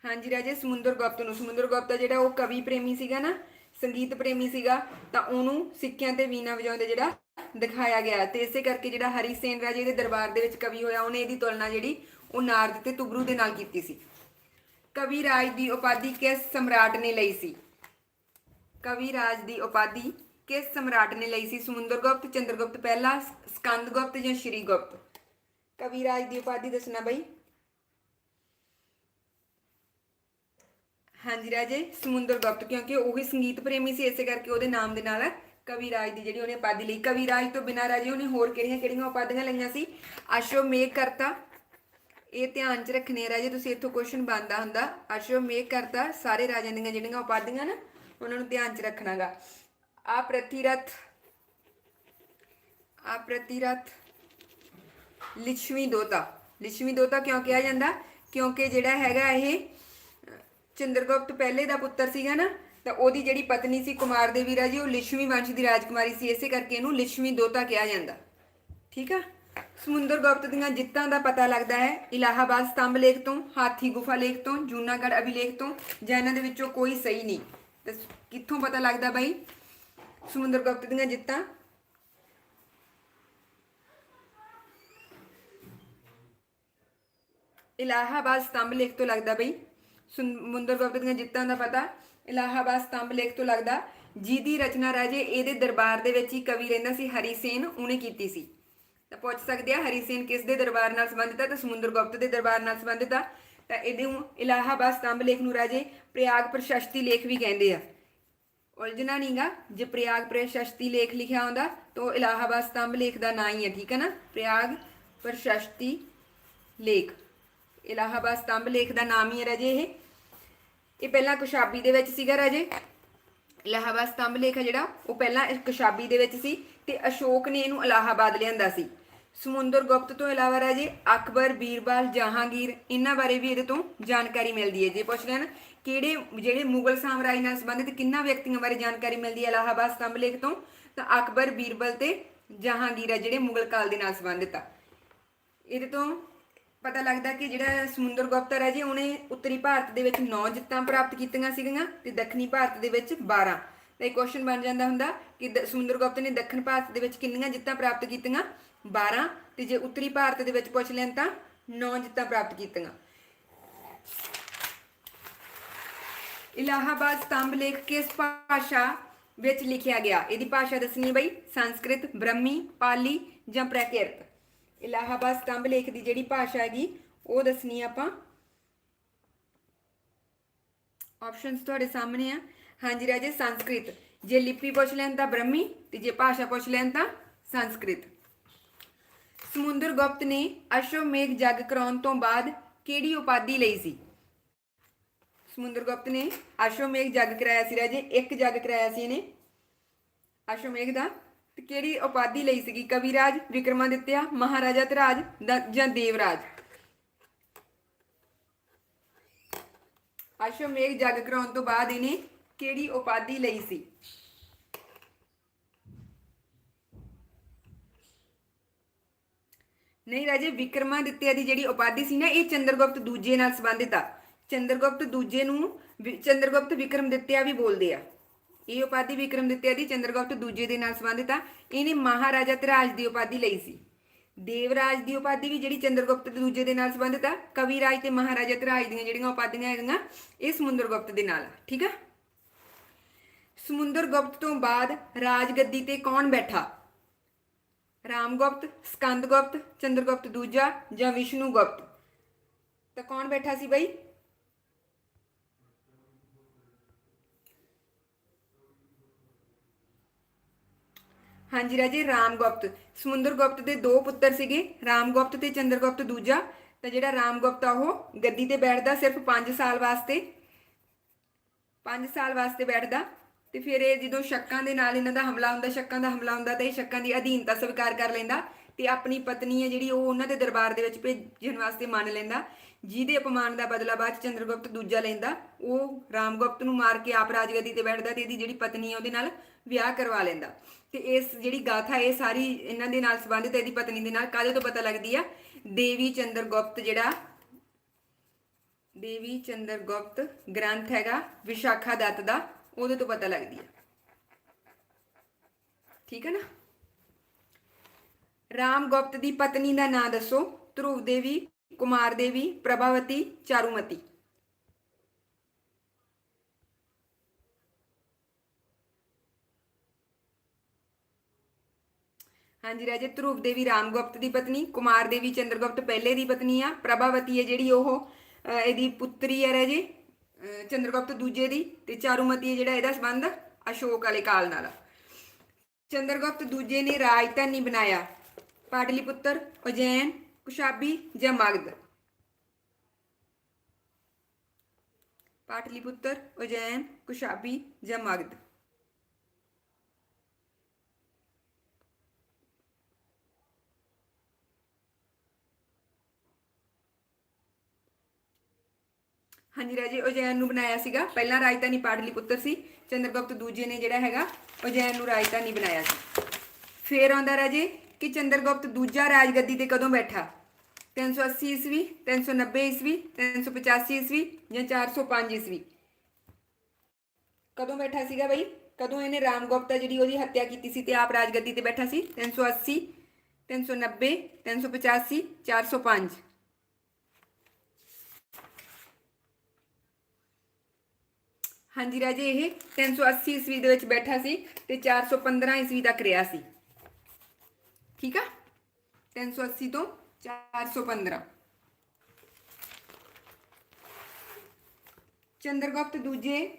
ਹਾਂਜੀ ਰਾਜੇ, ਸਮੁੰਦਰ ਗੁਪਤ ਨੂੰ। ਸਮੁੰਦਰਗੁਪਤ ਆ ਜਿਹੜਾ ਉਹ ਕਵੀ ਪ੍ਰੇਮੀ ਸੀਗਾ ਨਾ, ਸੰਗੀਤ ਪ੍ਰੇਮੀ ਸੀਗਾ, ਤਾਂ ਉਹਨੂੰ ਸਿੱਕਿਆਂ ਤੇ ਵੀਣਾ ਵਜਾਉਂਦੇ ਜਿਹੜਾ ਦਿਖਾਇਆ ਗਿਆ। ਤੇ ਇਸੇ ਕਰਕੇ ਜਿਹੜਾ ਹਰੀ ਸੇਨ ਰਾਜੇ ਦੇ ਦਰਬਾਰ ਦੇ ਵਿੱਚ ਕਵੀ ਹੋਇਆ, ਉਹਨੇ ਇਹਦੀ ਤੁਲਨਾ ਜਿਹੜੀ ਉਹ ਨਾਰਦ ਤੇ ਤੁਬਰੂ ਦੇ ਨਾਲ ਕੀਤੀ ਸੀ। ਕਵੀ ਰਾਜ ਦੀ ਉਪਾਧੀ ਕਿਸ ਸਮਰਾਟ ਨੇ ਲਈ ਸੀ? ਕਵੀ ਰਾਜ ਦੀ ਉਪਾਧੀ ਕਿਸ ਸਮਰਾਟ ਨੇ ਲਈ ਸੀ? ਸਮੁੰਦਰਗੁਪਤ ਚੰਦਰਗੁਪਤ ਪਹਿਲਾ ਸਕੰਦਗੁਪਤ ਜਾਂ ਸ਼੍ਰੀਗੁਪਤ ਕਵੀ ਰਾਜ ਦੀ ਉਪਾਧੀ ਦੱਸਣਾ ਬਈ। ਹਾਂਜੀ ਰਾਜੇ, ਸਮੁੰਦਰ ਗੁਪਤ, ਕਿਉਂਕਿ ਉਹੀ ਸੰਗੀਤ ਪ੍ਰੇਮੀ ਸੀ, ਇਸੇ ਕਰਕੇ ਉਹਦੇ ਨਾਮ ਦੇ ਨਾਲ ਕਵੀ ਰਾਜ ਦੀ ਜਿਹੜੀ ਉਹਨੇ ਉਪਾਧੀ ਲਈ। ਕਵੀ ਰਾਜ ਤੋਂ ਬਿਨਾਂ ਰਾਜੇ ਉਹਨੇ ਹੋਰ ਕਿਹੜੀਆਂ ਕਿਹੜੀਆਂ ਉਪਾਧੀਆਂ ਲਈਆਂ ਸੀ? ਅਸ਼ਵਮੇਘ ਕਰਤਾ ਇਹ ਧਿਆਨ ਚ ਰੱਖਣੇ ਰਾਜੇ, ਤੁਸੀਂ ਇੱਥੋਂ ਕੁਐਸਚਨ ਬਣਦਾ ਹੁੰਦਾ। ਅਸ਼ਵਮੇਘ ਕਰਤਾ ਸਾਰੇ ਰਾਜਿਆਂ ਦੀਆਂ ਜਿਹੜੀਆਂ ਉਪਾਧੀਆਂ ਨਾ, ਉਹਨਾਂ ਨੂੰ ਧਿਆਨ ਚ ਰੱਖਣਾਗਾ। ਆ ਪ੍ਰਤੀਰਥ ਆ ਪ੍ਰਤੀਰਥ ਲਿਛਵੀ ਦੋਤਾ। ਲਿਛਵੀ ਦੋਤਾ ਕਿਉਂ ਕਿਹਾ ਜਾਂਦਾ? ਕਿਉਂਕਿ ਜਿਹੜਾ ਹੈਗਾ ਇਹ ਚੰਦਰਗੁਪਤ ਪਹਿਲੇ ਦਾ ਪੁੱਤਰ ਸੀਗਾ ਨਾ, ਤਾਂ ਉਹਦੀ ਜਿਹੜੀ ਪਤਨੀ ਸੀ ਕੁਮਾਰ ਦੇਵੀ ਰਾਜੀ ਉਹ ਲਿਛਵੀ ਵੰਸ਼ ਦੀ ਰਾਜਕੁਮਾਰੀ ਸੀ, ਇਸੇ ਕਰਕੇ ਇਹਨੂੰ ਲਿਛਵੀ ਦੋਤਾ ਕਿਹਾ ਜਾਂਦਾ। ਠੀਕ ਆ? ਸਮੁੰਦਰ ਗੁਪਤ ਦੀਆਂ ਜਿੱਤਾਂ ਦਾ ਪਤਾ ਲੱਗਦਾ ਹੈ, ਇਲਾਹਾਬਾਦ ਸਤੰਭ ਲੇਖ ਤੋਂ, ਹਾਥੀ ਗੁਫਾ ਲੇਖ ਤੋਂ, ਜੂਨਾਗੜ੍ਹ ਅਭਿਲੇਖ ਤੋਂ, ਜਾਂ ਇਹਨਾਂ ਦੇ ਵਿੱਚੋਂ ਕੋਈ ਸਹੀ ਨਹੀਂ। ਤੇ ਕਿੱਥੋਂ ਪਤਾ ਲੱਗਦਾ ਬਾਈ? ਸਮੁੰਦਰ ਗੁਪਤ ਦੀਆਂ ਜਿੱਤਾਂ। ਇਲਾਹਾਬਾਦ ਸਤੰਭ ਲੇਖ ਤੋਂ ਲੱਗਦਾ ਬਈ। ਸਮੁੰਦਰ ਗੁਪਤ ਦੀਆਂ ਜਿੱਤਾਂ ਦਾ ਪਤਾ, ਇਲਾਹਾਬਾਦ ਸਤੰਭ ਲੇਖ ਤੋਂ ਲੱਗਦਾ ਜਿਹਦੀ ਰਚਨਾ ਰਾਜੇ ਇਹਦੇ ਦਰਬਾਰ ਦੇ ਵਿੱਚ ਹੀ ਕਵੀ ਰਹਿੰਦਾ ਸੀ ਹਰੀਸੇਨ ਉਹਨੇ ਕੀਤੀ ਸੀ। ਤਾਂ ਪੁੱਛ ਸਕਦੇ ਆ ਹਰੀਸੇਨ ਕਿਸ ਦੇ ਦਰਬਾਰ ਨਾਲ ਸੰਬੰਧਿਤ ਹੈ ਤਾਂ ਸਮੁੰਦਰ ਗੁਪਤ ਦੇ ਦਰਬਾਰ ਨਾਲ ਸੰਬੰਧਿਤ ਆ? ਤਾਂ ਇਹਦੇ ਨੂੰ ਇਲਾਹਾਬਾਦ ਸਤੰਭ ਲੇਖ ਨੂੰ ਰਾਜੇ ਪ੍ਰਯਾਗ ਪ੍ਰਸ਼ਸਤੀ ਲੇਖ ਵੀ ਕਹਿੰਦੇ ਆ। ਉਲਝਣਾ ਨਹੀਂਗਾ ਜੇ ਪ੍ਰਯਾਗ ਪ੍ਰਸ਼ਸਤੀ ਲੇਖ ਲਿਖਿਆ ਹੁੰਦਾ, ਤਾਂ ਉਹ ਇਲਾਹਾਬਾਦ ਸਤੰਭ ਲੇਖ ਦਾ ਨਾਂ ਹੀ ਹੈ ਠੀਕ ਹੈ ਨਾ? ਪ੍ਰਯਾਗ ਪ੍ਰਸ਼ਸਤੀ ਲੇਖ। ਇਲਾਹਾਬਾਦ ਸਤੰਭ ਲੇਖ ਦਾ ਨਾਮ ਹੀ ਹੈ ਰਾਜੇ ਇਹ। ਇਹ ਪਹਿਲਾਂ ਕੁਸ਼ਾਬੀ ਦੇ ਵਿੱਚ ਸੀਗਾ ਰਾਜੇ? ਇਲਾਹਾਬਾਦ ਸਤੰਭ ਲੇਖ ਹੈ ਜਿਹੜਾ, ਉਹ ਪਹਿਲਾਂ ਕੁਸ਼ਾਬੀ ਦੇ ਵਿੱਚ ਸੀ ਤੇ ਅਸ਼ੋਕ ਨੇ ਇਹਨੂੰ ਇਲਾਹਾਬਾਦ ਲਿਆਂਦਾ ਸੀ। ਸਮੁੰਦਰ ਗੁਪਤ ਤੋਂ ਇਲਾਵਾ ਰਾਜੇ, ਅਕਬਰ, ਬੀਰਬਲ, ਜਹਾਂਗੀਰ, ਇਹਨਾਂ ਬਾਰੇ ਵੀ ਇਹਦੇ ਤੋਂ ਜਾਣਕਾਰੀ ਮਿਲਦੀ ਹੈ। ਜੇ ਪੁੱਛ ਲੈਣ, ਕਿਹੜੇ, ਜਿਹੜੇ ਮੁਗਲ ਸਾਮਰਾਜ ਨਾਲ ਸੰਬੰਧਿਤ ਕਿੰਨਾ ਵਿਅਕਤੀਆਂ ਬਾਰੇ ਜਾਣਕਾਰੀ ਮਿਲਦੀ ਹੈ ਇਲਾਹਾਬਾਦ ਸਤੰਭ ਲੇਖ ਤੋਂ, ਤਾਂ ਅਕਬਰ, ਬੀਰਬਲ ਤੇ ਜਹਾਂਗੀਰ ਆ ਜਿਹੜੇ ਮੁਗਲ ਕਾਲ ਦੇ ਨਾਲ ਸੰਬੰਧਿਤ ਆ। ਇਹਦੇ ਤੋਂ ਪਤਾ ਲੱਗਦਾ ਕਿ ਜਿਹੜਾ ਸਮੁੰਦਰ ਗੁਪਤਾ ਹੈ ਜੀ, ਉਹਨੇ ਉੱਤਰੀ ਭਾਰਤ ਦੇ ਵਿੱਚ 9 ਜਿੱਤਾਂ ਪ੍ਰਾਪਤ ਕੀਤੀਆਂ ਸੀਗੀਆਂ ਤੇ ਦੱਖਣੀ ਭਾਰਤ ਦੇ ਵਿੱਚ 12 ਤਾਂ ਇਹ ਕੁਐਸਚਨ ਬਣ ਜਾਂਦਾ ਹੁੰਦਾ ਕਿ ਦ- ਸਮੁੰਦਰ ਗੁਪਤ ਨੇ ਦੱਖਣ ਭਾਰਤ ਦੇ ਵਿੱਚ ਕਿੰਨੀਆਂ ਜਿੱਤਾਂ ਪ੍ਰਾਪਤ ਕੀਤੀਆਂ? 12 ਤੇ ਜੇ ਉੱਤਰੀ ਭਾਰਤ ਦੇ ਵਿੱਚ ਪੁੱਛ ਲੈਣ ਤਾਂ 9 ਜਿੱਤਾਂ ਪ੍ਰਾਪਤ ਕੀਤੀਆਂ। ਇਲਾਹਾਬਾਦ ਸਤੰਭ ਲੇਖ ਕਿਸ ਭਾਸ਼ਾ ਵਿੱਚ ਲਿਖਿਆ ਗਿਆ? ਇਹਦੀ ਭਾਸ਼ਾ ਦੱਸਣੀ ਬਈ ਸੰਸਕ੍ਰਿਤ, ਬ੍ਰਹਮੀ, ਪਾਲੀ ਜਾਂ ਪ੍ਰਾਕਿਰਤ। ਇਲਾਹਾਬਾਦ ਸਤੰਭ ਲੇਖ ਦੀ ਜਿਹੜੀ ਭਾਸ਼ਾ ਹੈਗੀ, ਉਹ ਦੱਸਣੀ ਆਪਾਂ। ਆਪਸ਼ਨਸ ਤੁਹਾਡੇ ਸਾਹਮਣੇ ਆ। ਹਾਂਜੀ ਰਾਜੇ, ਸੰਸਕ੍ਰਿਤ। ਜੇ ਲਿਪੀ ਪੁੱਛ ਲੈਣ ਤਾਂ ਬ੍ਰਹਮੀ, ਤੇ ਜੇ ਭਾਸ਼ਾ ਪੁੱਛ ਲੈਣ ਤਾਂ ਸੰਸਕ੍ਰਿਤ। ਸਮੁੰਦਰ ਗੁਪਤ ਨੇ ਅਸ਼ਵਮੇਘ ਜਗ ਕਰਾਉਣ ਤੋਂ ਬਾਅਦ ਕਿਹੜੀ ਉਪਾਧੀ ਲਈ ਸੀ? ਸਮੁੰਦਰ ਗੁਪਤ ਨੇ ਅਸ਼ਵਮੇਘ ਜਗ ਕਰਾਇਆ ਸੀ ਰਾਜੇ, ਇੱਕ ਜਗ ਕਰਾਇਆ ਸੀ ਇਹਨੇ। ਅਸ਼ਵਮੇਘ ਦਾ ਤੇ ਕਿਹੜੀ ਉਪਾਧੀ ਲਈ ਸੀਗੀ? ਕਵਿਰਾਜ, ਵਿਕਰਮਾਦਿੱਤਿਆ, ਮਹਾਰਾਜਾ ਧਰਾਜ ਦਾ- ਜਾਂ ਦੇਵਰਾਜ? ਅਸ਼ਵਮੇਘ ਜਗ ਕਰਾਉਣ ਤੋਂ ਬਾਅਦ ਇਹਨੇ ਕਿਹੜੀ ਉਪਾਧੀ ਲਈ ਸੀ? ਨਹੀਂ ਰਾਜੇ, ਵਿਕਰਮਾਦਿੱਤਿਆ ਦੀ ਜਿਹੜੀ ਉਪਾਧੀ ਸੀ ਨਾ, ਇਹ ਚੰਦਰਗੁਪਤ ਦੂਜੇ ਨਾਲ ਸੰਬੰਧਿਤ ਆ। ਚੰਦਰਗੁਪਤ ਦੂਜੇ ਨੂੰ ਚੰਦਰਗੁਪਤ ਵਿਕਰਮਦਿੱਤਿਆ ਵੀ ਬੋਲਦੇ ਆ। ਇਹ ਉਪਾਧੀ ਵਿਕਰਮਦਿੱਤਿਆ ਦੀ ਚੰਦਰਗੁਪਤ ਦੂਜੇ ਦੇ ਨਾਲ ਸੰਬੰਧਿਤ ਆ। ਇਹਨੇ ਮਹਾਰਾਜਾ ਧਰਾਜ ਦੀ ਉਪਾਧੀ ਲਈ ਸੀ। ਦੇਵਰਾਜ ਦੀ ਉਪਾਧੀ ਵੀ ਜਿਹੜੀ ਚੰਦਰਗੁਪਤ ਦੂਜੇ ਦੇ ਨਾਲ ਸੰਬੰਧਿਤ ਆ। ਕਵਿਰਾਜ ਤੇ ਮਹਾਰਾਜਾ ਧਰਾਜ ਦੀਆਂ ਜਿਹੜੀਆਂ ਉਪਾਧੀਆਂ ਹੈਗੀਆਂ ਇਹ ਸਮੁੰਦਰਗੁਪਤ ਦੇ ਨਾਲ ਆ, ਠੀਕ ਆ? ਸਮੁੰਦਰਗੁਪਤ ਤੋਂ ਬਾਅਦ ਰਾਜਗੱਦੀ ਤੇ ਕੌਣ ਬੈਠਾ? ਰਾਮਗੁਪਤ ਸਕੰਦਗੁਪਤ ਚੰਦਰਗੁਪਤ ਦੂਜਾ ਜਾਂ ਵਿਸ਼ਨੂਗੁਪਤ? ਤਾਂ ਕੌਣ ਬੈਠਾ ਸੀ ਬਈ? ਹਾਂਜੀ ਰਾਜੇ ਰਾਮ ਗੁਪਤ ਸਮੁੰਦਰ ਗੁਪਤ ਦੇ ਦੋ ਪੁੱਤਰ ਸੀਗੇ ਰਾਮ ਗੁਪਤ ਤੇ ਚੰਦਰ ਗੁਪਤ ਦੂਜਾ। ਤਾਂ ਜਿਹੜਾ ਰਾਮਗੁਪਤ ਆ ਉਹ ਗੱਦੀ ਤੇ ਬੈਠਦਾ ਸਿਰਫ 5 ਸਾਲ ਵਾਸਤੇ। 5 ਸਾਲ ਵਾਸਤੇ ਬੈਠਦਾ। ਤੇ ਫਿਰ ਇਹ ਜਦੋਂ ਸ਼ੱਕਾਂ ਦੇ ਨਾਲ ਇਹਨਾਂ ਦਾ ਹਮਲਾ ਹੁੰਦਾ, ਸ਼ੱਕਾਂ ਦਾ ਹਮਲਾ ਹੁੰਦਾ, ਤਾਂ ਇਹ ਸ਼ੱਕਾਂ ਦੀ ਅਧੀਨਤਾ ਸਵੀਕਾਰ ਕਰ ਲੈਂਦਾ ਤੇ ਆਪਣੀ ਪਤਨੀ ਹੈ ਜਿਹੜੀ ਉਹ ਉਹਨਾਂ ਦੇ ਦਰਬਾਰ ਦੇ ਵਿੱਚ ਭੇਜਣ ਵਾਸਤੇ ਮੰਨ ਲੈਂਦਾ। ਜਿਹਦੇ ਅਪਮਾਨ ਦਾ ਬਦਲਾ ਬਾਅਦ 'ਚ ਚੰਦਰਗੁਪਤ ਦੂਜਾ ਲੈਂਦਾ। ਉਹ ਰਾਮਗੁਪਤ ਨੂੰ ਮਾਰ ਕੇ ਆਪ ਰਾਜਗੱਦੀ ਤੇ ਬੈਠਦਾ ਤੇ ਇਹਦੀ ਜਿਹੜੀ ਪਤਨੀ ਹੈ ਉਹਦੇ ਨਾਲ ਵਿਆਹ ਕਰਵਾ ਲੈਂਦਾ। ਤੇ ਇਸ ਜਿਹੜੀ ਗਾਥਾ, ਇਹ ਸਾਰੀ ਇਹਨਾਂ ਦੇ ਨਾਲ ਸੰਬੰਧਿਤ ਹੈ, ਇਹਦੀ ਪਤਨੀ ਦੇ ਨਾਲ। ਕਾਹਦੇ ਤੋਂ ਪਤਾ ਲੱਗਦੀ ਆ? ਦੇਵੀ ਚੰਦਰ ਗੁਪਤ ਜਿਹੜਾ, ਦੇਵੀ ਚੰਦਰ ਗੁਪਤ ਗ੍ਰੰਥ ਹੈਗਾ, ਵਿਸ਼ਾਖਾ ਦੱਤ ਦਾ, ਉਹਦੇ ਤੋਂ ਪਤਾ ਲੱਗਦੀ ਆ। ਠੀਕ ਹੈ ਨਾ? ਰਾਮ ਗੁਪਤ ਦੀ ਪਤਨੀ ਦਾ ਨਾਂ ਦੱਸੋ। ਧਰੁਵ ਦੇਵੀ, ਕੁਮਾਰ ਦੇਵੀ, ਪ੍ਰਭਾਵਤੀ, ਚਾਰੂਮਤੀ। ਹਾਂਜੀ ਰਾਜੇ ਧਰੁਵ ਦੇਵੀ ਰਾਮਗੁਪਤ ਦੀ ਪਤਨੀ ਕੁਮਾਰ ਦੇਵੀ ਚੰਦਰਗੁਪਤ ਪਹਿਲੇ ਦੀ ਪਤਨੀ ਆ ਪ੍ਰਭਾਵਤੀ ਹੈ ਜਿਹੜੀ ਉਹ ਇਹਦੀ ਪੁੱਤਰੀ ਹੈ ਰਾਜੇ ਅਹ, ਚੰਦਰਗੁਪਤ ਦੂਜੇ ਦੀ ਤੇ ਚਾਰੂਮਤੀ ਹੈ ਜਿਹੜਾ ਇਹਦਾ ਸੰਬੰਧ ਅਸ਼ੋਕ ਵਾਲੇ ਕਾਲ ਨਾਲ ਆ। ਚੰਦਰਗੁਪਤ ਦੂਜੇ ਨੇ ਰਾਜਧਾਨੀ ਬਣਾਇਆ ਪਾਟਲੀਪੁੱਤਰ ਉਜੈਨ ਕੁਸ਼ਾਬੀ ਜਾਂ ਮਗਧ। ਪਾਟਲੀਪੁੱਤਰ ਉਜੈਨ ਕੁਸ਼ਾਬੀ ਜਾਂ ਮਗਧ। ਹਾਂਜੀ ਰਾਜੇ, ਉਜੈਨ ਨੂੰ ਬਣਾਇਆ ਸੀਗਾ। ਪਹਿਲਾਂ ਰਾਜਧਾਨੀ ਪਾਟਲੀਪੁੱਤਰ ਸੀ। ਚੰਦਰਗੁਪਤ ਦੂਜੇ ਨੇ ਜਿਹੜਾ ਹੈਗਾ, ਉਜੈਨ ਨੂੰ ਰਾਜਧਾਨੀ ਬਣਾਇਆ ਸੀ। ਫੇਰ ਆਉਂਦਾ ਰਾਜੇ ਕਿ ਚੰਦਰਗੁਪਤ ਦੂਜਾ ਰਾਜਗੱਦੀ ਤੇ ਕਦੋਂ ਬੈਠਾ? 380 ਈਸਵੀ 390 ਈਸਵੀ 385 ਈਸਵੀ ਜਾਂ 405 ਈਸਵੀ? ਕਦੋਂ ਬੈਠਾ ਸੀਗਾ ਬਈ? ਕਦੋਂ ਇਹਨੇ ਰਾਮਗੁਪਤਾ ਜਿਹੜੀ ਉਹਦੀ ਹੱਤਿਆ ਕੀਤੀ ਸੀ ਤੇ ਆਪ ਰਾਜਗੱਦੀ ਤੇ ਬੈਠਾ ਸੀ? 380 390 385 405 ਹਾਂਜੀ ਰਾਜੇ, ਇਹ 380 ਈਸਵੀ ਦੇ ਵਿੱਚ ਬੈਠਾ ਸੀ ਤੇ 415 ਈਸਵੀ ਤੱਕ ਰਿਹਾ ਸੀ। ਠੀਕ ਆ? 380 ਤੋਂ 415 ਚੰਦਰਗੁਪਤ ਦੂਜੇ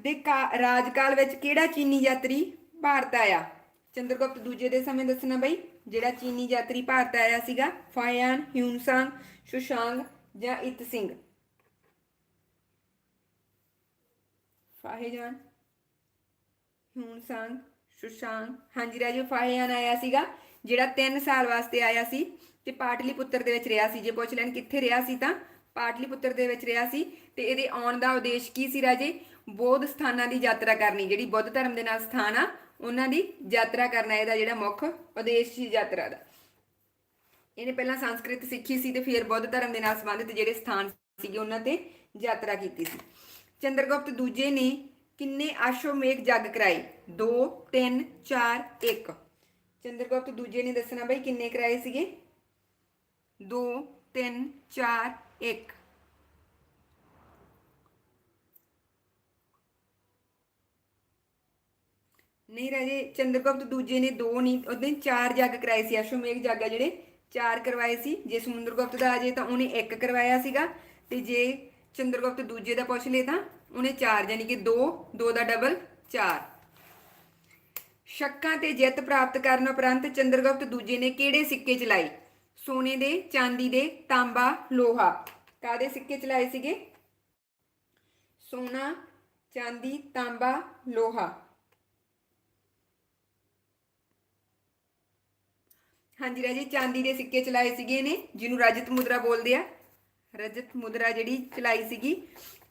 ਦੇ ਕਾ- ਰਾਜਕਾਲ ਵਿੱਚ ਕਿਹੜਾ ਚੀਨੀ ਯਾਤਰੀ ਭਾਰਤ ਆਇਆ? ਚੰਦਰਗੁਪਤ ਦੂਜੇ ਦੇ ਸਮੇਂ ਦੱਸਣਾ ਬਈ, ਜਿਹੜਾ ਚੀਨੀ ਯਾਤਰੀ ਭਾਰਤ ਆਇਆ ਸੀਗਾ, ਫਾਇਆਨ, ਹਿਊਨਸਾਂਗ, ਸ਼ੁਸ਼ਾਂਗ ਜਾਂ ਇਤ ਸਿੰਘ ਫਾਹੇਜਾਨ ਹਿਊਨਸਾਂਗ ਸ਼ੁਸ਼ਾਂਗ। ਹਾਂਜੀ ਰਾਜੇ ਫਾਹੇਜਾਨ ਆਇਆ ਸੀਗਾ, ਜਿਹੜਾ 3 ਸਾਲ ਵਾਸਤੇ ਆਇਆ ਸੀ ਤੇ ਪਾਟਲੀਪੁੱਤਰ ਦੇ ਵਿੱਚ ਰਿਹਾ ਸੀ। ਜੇ ਪੁੱਛ ਲੈਣ ਕਿੱਥੇ ਰਿਹਾ ਸੀ ਤਾਂ ਪਾਟਲੀਪੁੱਤਰ ਦੇ ਵਿੱਚ ਰਿਹਾ ਸੀ ਤੇ ਇਹਦੇ ਆਉਣ ਦਾ ਉਦੇਸ਼ ਕੀ ਸੀ ਰਾਜੇ? ਬੋਧ ਸਥਾਨਾਂ ਦੀ ਯਾਤਰਾ ਕਰਨੀ, ਜਿਹੜੀ ਬੁੱਧ ਧਰਮ ਦੇ ਨਾਲ ਸਥਾਨ ਆ, ਉਹਨਾਂ ਦੀ ਯਾਤਰਾ ਕਰਨਾ, ਇਹਦਾ ਜਿਹੜਾ ਮੁੱਖ ਉਦੇਸ਼ ਸੀ ਯਾਤਰਾ ਦਾ। ਇਹਨੇ ਪਹਿਲਾਂ ਸੰਸਕ੍ਰਿਤ ਸਿੱਖੀ ਸੀ ਤੇ ਫਿਰ ਬੁੱਧ ਧਰਮ ਦੇ ਨਾਲ ਸੰਬੰਧਿਤ ਜਿਹੜੇ ਸਥਾਨ ਸੀਗੇ, ਉਹਨਾਂ ਤੇ ਯਾਤਰਾ ਕੀਤੀ ਸੀ। ਚੰਦਰਗੁਪਤ ਦੂਜੇ ਨੇ ਕਿੰਨੇ ਆਸ਼ੋਮੇਘ ਜੱਗ ਕਰਾਏ 2 3 4 1 ਚੰਦਰਗੁਪਤ ਦੂਜੇ ਨੇ ਦੱਸਣਾ ਬਈ ਕਿੰਨੇ ਕਰਾਏ ਸੀਗੇ? 2 3 4 1 ਨਹੀਂ ਰਾਜੇ, ਚੰਦਰਗੁਪਤ ਦੂਜੇ ਨੇ ਦੋ ਨਹੀਂ ਉਹਦੇ ਚਾਰ ਜੱਗ ਕਰਾਏ ਸੀ ਅਸ਼ਵਮੇਘ ਜੱਗ ਆ ਜਿਹੜੇ। ਚਾਰ ਕਰਵਾਏ ਸੀ। ਜੇ ਸਮੁੰਦਰਗੁਪਤ ਦਾ ਆ ਜੇ ਤਾਂ ਉਹਨੇ ਇੱਕ ਕਰਵਾਇਆ ਸੀਗਾ। ਤੇ ਜੇ ਚੰਦਰਗੁਪਤ ਦੂਜੇ ਦਾ ਪੁੱਛ ਲਏ ਤਾਂ ਉਹਨੇ ਚਾਰ ਯਾਨੀ ਕਿ 2 2 ਦਾ ਡਬਲ 4 ਸ਼ੱਕਾਂ ਤੇ ਜਿੱਤ ਪ੍ਰਾਪਤ ਕਰਨ ਉਪਰੰਤ ਚੰਦਰਗੁਪਤ ਦੂਜੇ ਨੇ ਕਿਹੜੇ ਸਿੱਕੇ ਚਲਾਏ? ਸੋਨੇ ਦੇ, ਚਾਂਦੀ ਦੇ, ਤਾਂਬਾ, ਲੋਹਾ। ਕਾਦੇ ਸਿੱਕੇ ਚਲਾਏ ਸੀਗੇ? ਸੋਨਾ, ਚਾਂਦੀ, ਤਾਂਬਾ, ਲੋਹਾ। ਹਾਂਜੀ ਰਾਜੇ, ਚਾਂਦੀ ਦੇ ਸਿੱਕੇ ਚਲਾਏ ਸੀਗੇ ਨੇ, ਜਿਹਨੂੰ ਰਜਤ ਮੁਦਰਾ ਬੋਲਦੇ ਆ। ਰਜਤ ਮੁਦਰਾ ਜਿਹੜੀ ਚਲਾਈ ਸੀਗੀ,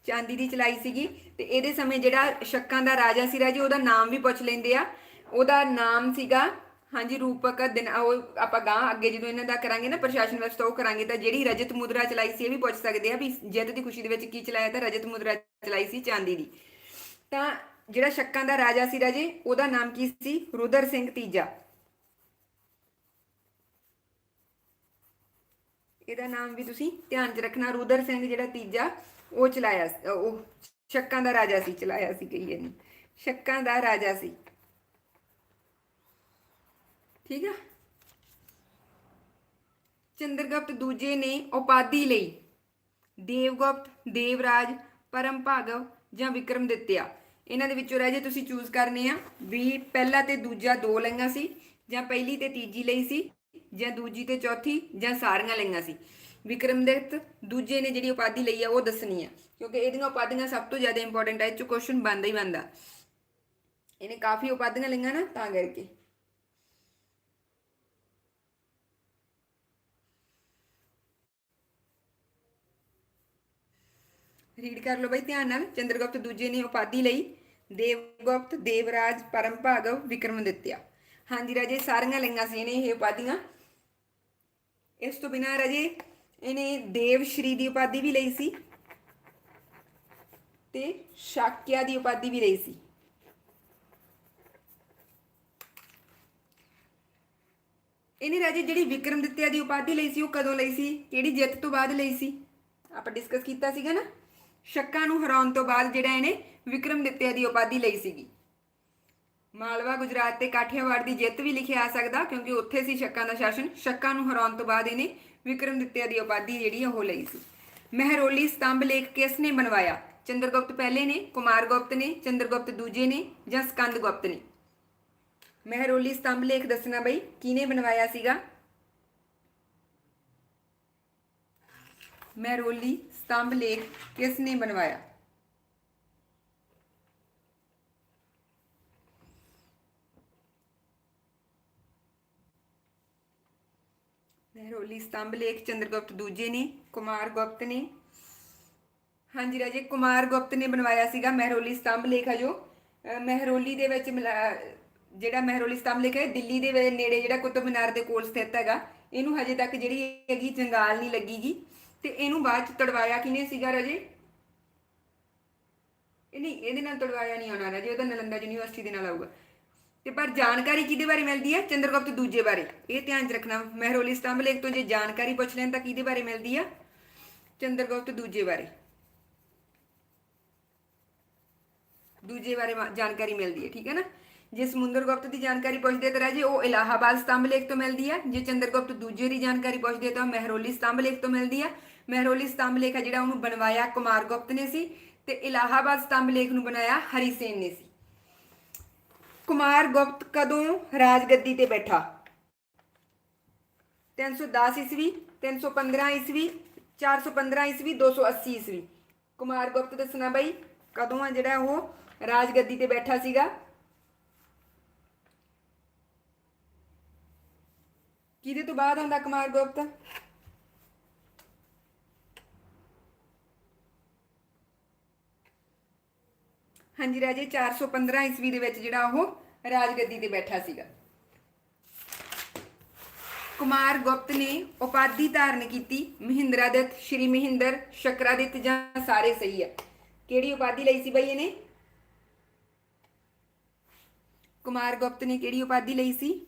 ਚਾਂਦੀ ਦੀ ਚਲਾਈ ਸੀਗੀ, ਤੇ ਇਹਦੇ ਸਮੇਂ ਜਿਹੜਾ ਸ਼ੱਕਾਂ ਦਾ ਰਾਜਾ ਸੀ ਰਾਜੀ ਉਹਦਾ ਨਾਮ ਵੀ ਪੁੱਛ ਲੈਂਦੇ ਆ। ਉਹਦਾ ਨਾਮ ਸੀਗਾ, ਹਾਂਜੀ, ਰੂਪਕ ਦਿਨ, ਉਹ ਆਪਾਂ ਗਾਂ ਅੱਗੇ ਜਦੋਂ ਇਹਨਾਂ ਦਾ ਕਰਾਂਗੇ ਨਾ ਪ੍ਰਸ਼ਾਸਨ ਵਿੱਚ ਤਾਂ ਉਹ ਕਰਾਂਗੇ ਤਾਂ ਜਿਹੜੀ ਰਜਤ ਮੁਦਰਾ ਚਲਾਈ ਸੀ, ਇਹ ਵੀ ਪੁੱਛ ਸਕਦੇ ਆ ਵੀ ਜਿੱਦ ਦੀ ਖੁਸ਼ੀ ਦੇ ਵਿੱਚ ਕੀ ਚਲਾਇਆ ਤਾਂ ਰਜਤ ਮੁਦਰਾ ਚਲਾਈ ਸੀ ਚਾਂਦੀ ਦੀ। ਤਾਂ ਜਿਹੜਾ ਸ਼ੱਕਾਂ ਦਾ ਰਾਜਾ ਸੀ ਰਾਜੇ ਉਹਦਾ ਨਾਮ ਕੀ ਸੀ? ਰੁਦਰ ਸਿੰਘ ਤੀਜਾ। ਇਹਦਾ ਨਾਮ ਵੀ ਤੁਸੀਂ ਧਿਆਨ 'ਚ ਰੱਖਣਾ। ਰੁਦਰ ਸਿੰਘ ਜਿਹੜਾ ਤੀਜਾ, ਉਹ ਚਲਾਇਆ ਉਹ ਸ਼ੱਕਾਂ ਦਾ ਰਾਜਾ ਸੀ, ਚਲਾਇਆ ਸੀ ਕਹੀਏ ਨਹੀਂ ਸ਼ੱਕਾਂ ਦਾ ਰਾਜਾ ਸੀ। ਠੀਕ ਆ? ਚੰਦਰਗੁਪਤ ਦੂਜੇ ਨੇ ਉਪਾਧੀ ਲਈ ਦੇਵਗੁਪਤ, ਦੇਵਰਾਜ, ਪਰਮ ਭਾਗਵ ਜਾਂ ਵਿਕਰਮਦਿੱਤਿਆ ਇਹਨਾਂ ਦੇ ਵਿੱਚੋਂ ਰਹਿ ਜੇ ਤੁਸੀਂ ਚੂਜ਼ ਕਰਨੇ ਆ ਵੀ ਪਹਿਲਾ ਤੇ ਦੂਜਾ ਦੋ ਲਈਆਂ ਸੀ ਜਾਂ ਪਹਿਲੀ ਤੇ ਤੀਜੀ ਲਈ ਸੀ। ਜਾਂ ਦੂਜੀ ਤੇ ਚੌਥੀ ਜਾਂ ਸਾਰੀਆਂ ਲਈਆਂ ਸੀ। ਵਿਕਰਮਦਿੱਤ ਦੂਜੇ ਨੇ ਜਿਹੜੀ ਉਪਾਧੀ ਲਈ ਆ, ਉਹ ਦੱਸਣੀ ਆ। ਕਿਉਂਕਿ ਇਹਦੀਆਂ ਉਪਾਧੀਆਂ ਸਭ ਤੋਂ ਜ਼ਿਆਦਾ ਇੰਪੋਰਟੈਂਟ ਆ, ਇਹ ਚ ਕੁਐਸਚਨ ਬਣਦਾ ਹੀ ਬਣਦਾ। ਇਹਨੇ ਕਾਫੀ ਉਪਾਧੀਆਂ ਲਈਆਂ ਨਾ, ਤਾਂ ਕਰਕੇ। ਰੀਡ ਕਰ ਲਓ ਬਈ, ਧਿਆਨ ਨਾਲ। ਚੰਦਰਗੁਪਤ ਦੂਜੇ ਨੇ ਉਪਾਧੀ ਲਈ। ਦੇਵਗੁਪਤ, ਦੇਵਰਾਜ, ਪਰਮਭਾਗਵ, ਵਿਕਰਮਦਿੱਤਿਆ। ਹਾਂਜੀ ਰਾਜੇ, ਸਾਰੀਆਂ ਲਈਆਂ ਸੀ ਇਹਨੇ ਇਹ ਉਪਾਧੀਆਂ। ਇਸ ਤੋਂ ਬਿਨਾਂ ਰਾਜੇ, ਇਹਨੇ ਦੇਵ ਸ਼੍ਰੀ ਦੀ ਉਪਾਧੀ ਵੀ ਲਈ ਸੀ ਤੇ ਸ਼ਾਕਿਆ ਦੀ ਉਪਾਧੀ ਵੀ ਲਈ ਸੀ। ਇਹਨੇ ਰਾਜੇ ਜਿਹੜੀ ਵਿਕਰਮਦਿੱਤਿਆ ਦੀ ਉਪਾਧੀ ਲਈ ਸੀ, ਉਹ ਕਦੋਂ ਲਈ ਸੀ? ਕਿਹੜੀ ਜਿੱਤ ਤੋਂ ਬਾਅਦ ਲਈ ਸੀ? ਆਪਾਂ ਡਿਸਕਸ ਕੀਤਾ ਸੀਗਾ ਨਾ, ਸ਼ੱਕਾਂ ਨੂੰ ਹਰਾਉਣ ਤੋਂ ਬਾਅਦ ਜਿਹੜਾ ਇਹਨੇ ਵਿਕਰਮਦਿੱਤਿਆ ਦੀ ਉਪਾਧੀ ਲਈ ਸੀਗੀ। ਮਾਲਵਾ ਗੁਜਰਾਤ ਤੇ ਕਾਠੀਆਵਾੜ ਦੀ ਜਿੱਤ ਵੀ ਲਿਖਿਆ ਆ ਸਕਦਾ, ਕਿਉਂਕਿ ਉੱਥੇ ਸੀ ਸ਼ੱਕਾਂ ਦਾ ਸ਼ਾਸਨ, ਸ਼ੱਕਾਂ ਨੂੰ ਹਰਾਉਣ ਤੋਂ ਬਾਅਦ ਇਹਨੇ ਵਿਕਰਮਦਿੱਤਿਆ ਦੀ ਉਪਾਧੀ ਜਿਹੜੀ ਆ ਉਹ ਲਈ ਸੀ। ਮਹਿਰੋਲੀ ਸਤੰਭ ਲੇਖ ਕਿਸ ਨੇ ਬਣਵਾਇਆ? ਚੰਦਰਗੁਪਤ ਪਹਿਲੇ ਨੇ, ਕੁਮਾਰਗੁਪਤ ਨੇ, ਚੰਦਰਗੁਪਤ ਦੂਜੇ ਨੇ ਜਾਂ ਸਕੰਦਗੁਪਤ ਨੇ? ਮਹਿਰੋਲੀ ਸਤੰਭ ਲੇਖ ਦੱਸਣਾ ਬਈ, ਕਿਹਨੇ ਬਣਵਾਇਆ ਸੀਗਾ? ਮਹਿਰੋਲੀ ਸਤੰਭ ਲੇਖ ਕਿਸ ਨੇ ਬਣਵਾਇਆ? ਮਹਿਰੋਲੀ ਸਤੰਭ ਲੇਖ ਚੰਦਰਗੁਪਤ ਦੂਜੇ ਨੇ ਕੁਮਾਰਗੁਪਤ ਨੇ। ਹਾਂਜੀ ਰਾਜੇ ਕੁਮਾਰਗੁਪਤ ਨੇ ਬਣਵਾਇਆ ਸੀਗਾ ਮਹਿਰੋਲੀ ਸਤੰਭ ਲੇਖ ਹੈ ਜੋ ਮਹਿਰੋਲੀ ਦੇ ਵਿੱਚ ਜਿਹੜਾ ਮਹਿਰੋਲੀ ਸਤੰਭ ਲੇਖ ਹੈ ਦਿੱਲੀ ਦੇ ਨੇੜੇ ਜਿਹੜਾ ਕੁਤਬ ਮੀਨਾਰ ਦੇ ਕੋਲ ਸਥਿਤ ਹੈਗਾ। ਇਹਨੂੰ ਹਜੇ ਤੱਕ ਜਿਹੜੀ ਹੈਗੀ ਜੰਗਾਲ ਨਹੀਂ ਲੱਗੀਗੀ। ਤੇ ਇਹਨੂੰ ਬਾਅਦ ਚ ਤੜਵਾਇਆ ਕਿਨੇ ਸੀਗਾ ਰਾਜੇ? ਇਹ ਨਹੀਂ, ਇਹਦੇ ਨਾਲ ਤੜਵਾਇਆ ਨਹੀਂ ਆਉਣਾ ਰਾਜੇ, ਉਹਦਾ ਨਲੰਦਾ ਯੂਨੀਵਰਸਿਟੀ ਦੇ ਨਾਲ ਆਊਗਾ। ਤੇ ਪਰ ਜਾਣਕਾਰੀ ਕਿਹਦੇ ਬਾਰੇ ਮਿਲਦੀ ਹੈ ਚੰਦਰਗੁਪਤ ਦੂਜੇ ਬਾਰੇ। ਇਹ ਧਿਆਨ ਚ ਰੱਖਣਾ। ਮਹਿਰੋਲੀ ਸਤੰਭ ਲੇਖ ਤੋਂ ਜੇ ਜਾਣਕਾਰੀ ਪੁੱਛ ਲੈਣ ਤਾਂ ਕਿਹਦੇ ਬਾਰੇ ਮਿਲਦੀ ਆ? ਚੰਦਰਗੁਪਤ ਦੂਜੇ ਬਾਰੇ। ਦੂਜੇ ਬਾਰੇ ਜਾਣਕਾਰੀ ਮਿਲਦੀ ਹੈ ਠੀਕ ਹੈ ਨਾ? ਜੇ ਸਮੁੰਦਰ ਗੁਪਤ ਦੀ ਜਾਣਕਾਰੀ ਪੁੱਛਦੇ ਤਾਂ ਰਾਜੇ, ਉਹ ਇਲਾਹਾਬਾਦ ਸਤੰਭ ਲੇਖ ਤੋਂ ਮਿਲਦੀ ਹੈ ਜੇ ਚੰਦਰਗੁਪਤ ਦੂਜੇ ਦੀ ਜਾਣਕਾਰੀ ਪੁੱਛਦੇ ਤਾਂ ਮਹਿਰੋਲੀ ਸਤੰਭ ਲੇਖ ਤੋਂ ਮਿਲਦੀ ਹੈ ਮਹਿਰੋਲੀ ਸਤੰਭ ਲੇਖ ਹੈ ਜਿਹੜਾ ਉਹਨੂੰ ਬਣਵਾਇਆ ਕੁਮਾਰ ਗੁਪਤ ਨੇ ਸੀ ਤੇ ਇਲਾਹਾਬਾਦ ਸਤੰਭ ਲੇਖ ਨੂੰ ਬਣਾਇਆ ਹਰੀਸੇਨ ਨੇ ਸੀ। ਕੁਮਾਰ ਗੁਪਤ ਕਦੋਂ ਰਾਜਗੱਦੀ ਤੇ ਬੈਠਾ? 310 ਈਸਵੀ 315 ਈਸਵੀ 415 ਈਸਵੀ 280 ਈਸਵੀ। ਕੁਮਾਰ ਗੁਪਤ ਦੱਸਣਾ ਬਈ, ਕਦੋਂ ਆ ਜਿਹੜਾ ਉਹ ਰਾਜਗੱਦੀ ਤੇ ਬੈਠਾ ਸੀਗਾ? ਕਿਹਦੇ ਤੋਂ ਬਾਅਦ ਆਉਂਦਾ ਕੁਮਾਰ ਗੁਪਤ? ਹਾਂਜੀ ਰਾਜੇ 415 ਈਸਵੀ ਦੇ ਵਿੱਚ ਜਿਹੜਾ ਉਹ ਰਾਜਗੱਦੀ ਤੇ ਬੈਠਾ ਸੀਗਾ। ਕੁਮਾਰ ਗੁਪਤ ਨੇ ਉਪਾਧੀ ਧਾਰਨ ਕੀਤੀ। ਮਹਿੰਦਰਾਦਿਤ, ਸ਼੍ਰੀ ਮਹਿੰਦਰ, ਸ਼ਕਰਾਦਿਤ ਜਾਂ ਸਾਰੇ ਸਹੀ ਆ। ਕਿਹੜੀ ਉਪਾਧੀ ਲਈ ਸੀ ਬਈ ਇਹਨੇ? ਕੁਮਾਰ ਗੁਪਤ ਨੇ ਕਿਹੜੀ ਉਪਾਧੀ ਲਈ ਸੀ?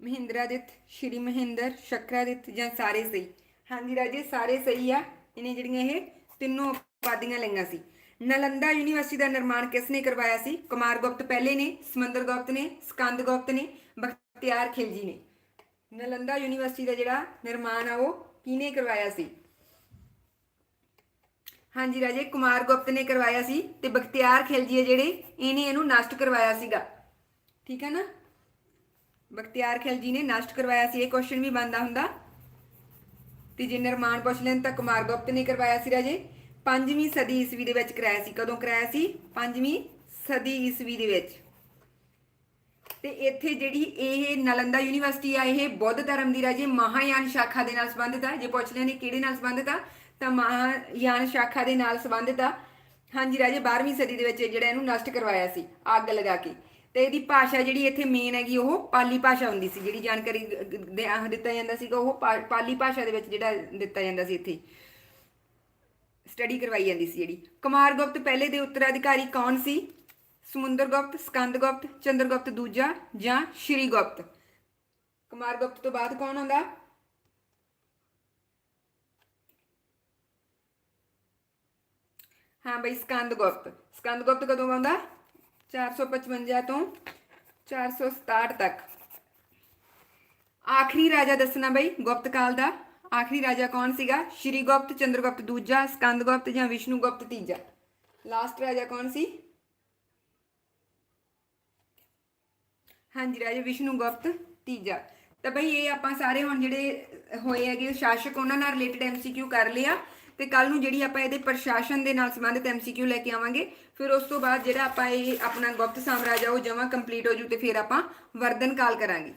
ਮਹਿੰਦਰਾਦਿਤ, ਸ਼੍ਰੀ ਮਹਿੰਦਰ, ਸ਼ਕਰਾਦਿਤ ਜਾਂ ਸਾਰੇ ਸਹੀ? ਹਾਂਜੀ ਰਾਜੇ, ਸਾਰੇ ਸਹੀ ਆ। ਇਹਨੇ ਜਿਹੜੀਆਂ ਇਹ ਤਿੰਨੋਂ ਉਪਾਧੀਆਂ ਲਈਆਂ ਸੀ। ਨਲੰਦਾ ਯੂਨੀਵਰਸਿਟੀ ਦਾ ਨਿਰਮਾਣ ਕਿਸ ਨੇ ਕਰਵਾਇਆ ਸੀ? ਕੁਮਾਰ ਗੁਪਤ ਪਹਿਲੇ ਨੇ, ਸਮੰਦਰ ਗੁਪਤ ਨੇ, ਸਕੰਦ ਗੁਪਤ ਨੇ, ਬਖਤਿਆਰ ਖਿਲਜੀ ਨੇ। ਨਲੰਦਾ ਯੂਨੀਵਰਸਿਟੀ ਦਾ ਜਿਹੜਾ ਨਿਰਮਾਣ ਆ, ਉਹ ਕਿਹਨੇ ਕਰਵਾਇਆ ਸੀ? ਹਾਂਜੀ ਰਾਜੇ, ਕੁਮਾਰ ਗੁਪਤ ਨੇ ਕਰਵਾਇਆ ਸੀ ਤੇ ਬਖਤਿਆਰ ਖਿਲਜੀ ਜਿਹੜੇ, ਇਹਨੇ ਇਹਨੂੰ ਨਸ਼ਟ ਕਰਵਾਇਆ ਸੀਗਾ। ਠੀਕ ਹੈ ਨਾ? ਬਖਤਿਆਰ ਖਿਲਜੀ ਨੇ ਨਸ਼ਟ ਕਰਵਾਇਆ ਸੀ, ਇਹ ਕੁਐਸਚਨ ਵੀ ਬੰਦਾ ਹੁੰਦਾ। ਤੇ ਜੇ ਨਿਰਮਾਣ ਪੁੱਛ ਲੈਣ ਤਾਂ ਕੁਮਾਰ ਗੁਪਤ ਨੇ ਕਰਵਾਇਆ ਸੀ ਰਾਜੇ। 5ਵੀਂ ਸਦੀ ਈਸਵੀ ਦੇ ਵਿੱਚ ਕਰਾਇਆ ਸੀ। ਕਦੋਂ ਕਰਾਇਆ ਸੀ? 5ਵੀਂ ਸਦੀ ਈਸਵੀ ਦੇ ਵਿੱਚ। ਤੇ ਇੱਥੇ ਜਿਹੜੀ ਇਹ ਨਲੰਦਾ ਯੂਨੀਵਰਸਿਟੀ ਆ, ਇਹ ਬੁੱਧ ਧਰਮ ਦੀ ਰਾਜੇ ਮਹਾਯਾਨ ਸ਼ਾਖਾ ਦੇ ਨਾਲ ਸੰਬੰਧਿਤ ਆ। ਜੇ ਪੁੱਛ ਲੈਣੇ ਕਿਹੜੇ ਨਾਲ ਸੰਬੰਧਿਤ ਆ, ਤਾਂ ਮਹਾਯਾਨ ਸ਼ਾਖਾ ਦੇ ਨਾਲ ਸੰਬੰਧਿਤ ਆ। ਹਾਂਜੀ ਰਾਜੇ 12ਵੀਂ ਸਦੀ ਦੇ ਵਿੱਚ ਜਿਹੜਾ ਇਹਨੂੰ ਨਸ਼ਟ ਕਰਵਾਇਆ ਸੀ, ਅੱਗ ਲਗਾ ਕੇ। ਤੇ ਇਹਦੀ ਭਾਸ਼ਾ ਜਿਹੜੀ ਇੱਥੇ ਮੇਨ ਹੈਗੀ, ਉਹ ਪਾਲੀ ਭਾਸ਼ਾ ਹੁੰਦੀ ਸੀ। ਜਿਹੜੀ ਜਾਣਕਾਰੀ ਦਿੱਤਾ ਜਾਂਦਾ ਸੀਗਾ, ਉਹ ਪਾ- ਪਾਲੀ ਭਾਸ਼ਾ ਦੇ ਵਿੱਚ ਜਿਹੜਾ ਦਿੱਤਾ ਜਾਂਦਾ ਸੀ ਇੱਥੇ। ਸਟੱਡੀ ਕਰਵਾਈ ਜਾਂਦੀ ਸੀ ਜਿਹੜੀ। ਕੁਮਾਰ ਗੁਪਤ ਪਹਿਲੇ ਦੇ ਉੱਤਰਾਧਿਕਾਰੀ ਕੌਣ ਸੀ? ਸਮੁੰਦਰਗੁਪਤ ਸਕੰਦਗੁਪਤ ਚੰਦਰਗੁਪਤ ਦੂਜਾ ਜਾਂ ਸ਼੍ਰੀਗੁਪਤ ਕੁਮਾਰਗੁਪਤ ਤੋਂ ਬਾਅਦ ਕੌਣ ਆਉਂਦਾ? ਹਾਂ ਬਈ ਸਕੰਦਗੁਪਤ ਸਕੰਦਗੁਪਤ ਕਦੋਂ ਆਉਂਦਾ? 455 ਤੋਂ 467 ਤੱਕ। ਆਖਰੀ ਰਾਜਾ ਦੱਸਣਾ ਬਈ, ਗੁਪਤ ਕਾਲ ਦਾ। ਆਖਰੀ ਰਾਜਾ ਕੌਣ ਸੀਗਾ? ਸ਼੍ਰੀ ਗੁਪਤ ਚੰਦਰਗੁਪਤ ਦੂਜਾ ਸਕੰਦਗੁਪਤ ਜਾਂ ਵਿਸ਼ਨੂੰ ਗੁਪਤ ਤੀਜਾ? ਲਾਸਟ ਰਾਜਾ ਕੌਣ ਸੀ? ਹਾਂਜੀ, ਰਾਜਾ ਵਿਸ਼ਨੂੰ ਗੁਪਤ ਤੀਜਾ। ਤਾਂ ਬਈ ਇਹ ਆਪਾਂ ਸਾਰੇ ਹੁਣ ਜਿਹੜੇ ਹੋਏ ਹੈਗੇ ਸ਼ਾਸਕ, ਉਹਨਾਂ ਨਾਲ ਰਿਲੇਟਡ ਐਮਸੀਕਿਊ ਕਰ ਲਿਆ ਤੇ ਕੱਲ ਨੂੰ ਜਿਹੜੀ ਆਪਾਂ ਇਹਦੇ ਪ੍ਰਸ਼ਾਸਨ ਦੇ ਨਾਲ ਸੰਬੰਧਿਤ ਐਮਸੀਕਿਊ ਲੈ ਕੇ ਆਵਾਂਗੇ, ਫਿਰ ਉਸ ਤੋਂ ਬਾਅਦ ਜਿਹੜਾ ਆਪਾਂ ਇਹ ਆਪਣਾ ਗੁਪਤ ਸਾਮਰਾਜ ਆ, ਉਹ ਜਮਾ ਕੰਪਲੀਟ ਹੋ ਜੂ ਤੇ ਫਿਰ ਆਪਾਂ ਵਰਦਨ ਕਾਲ ਕਰਾਂਗੇ।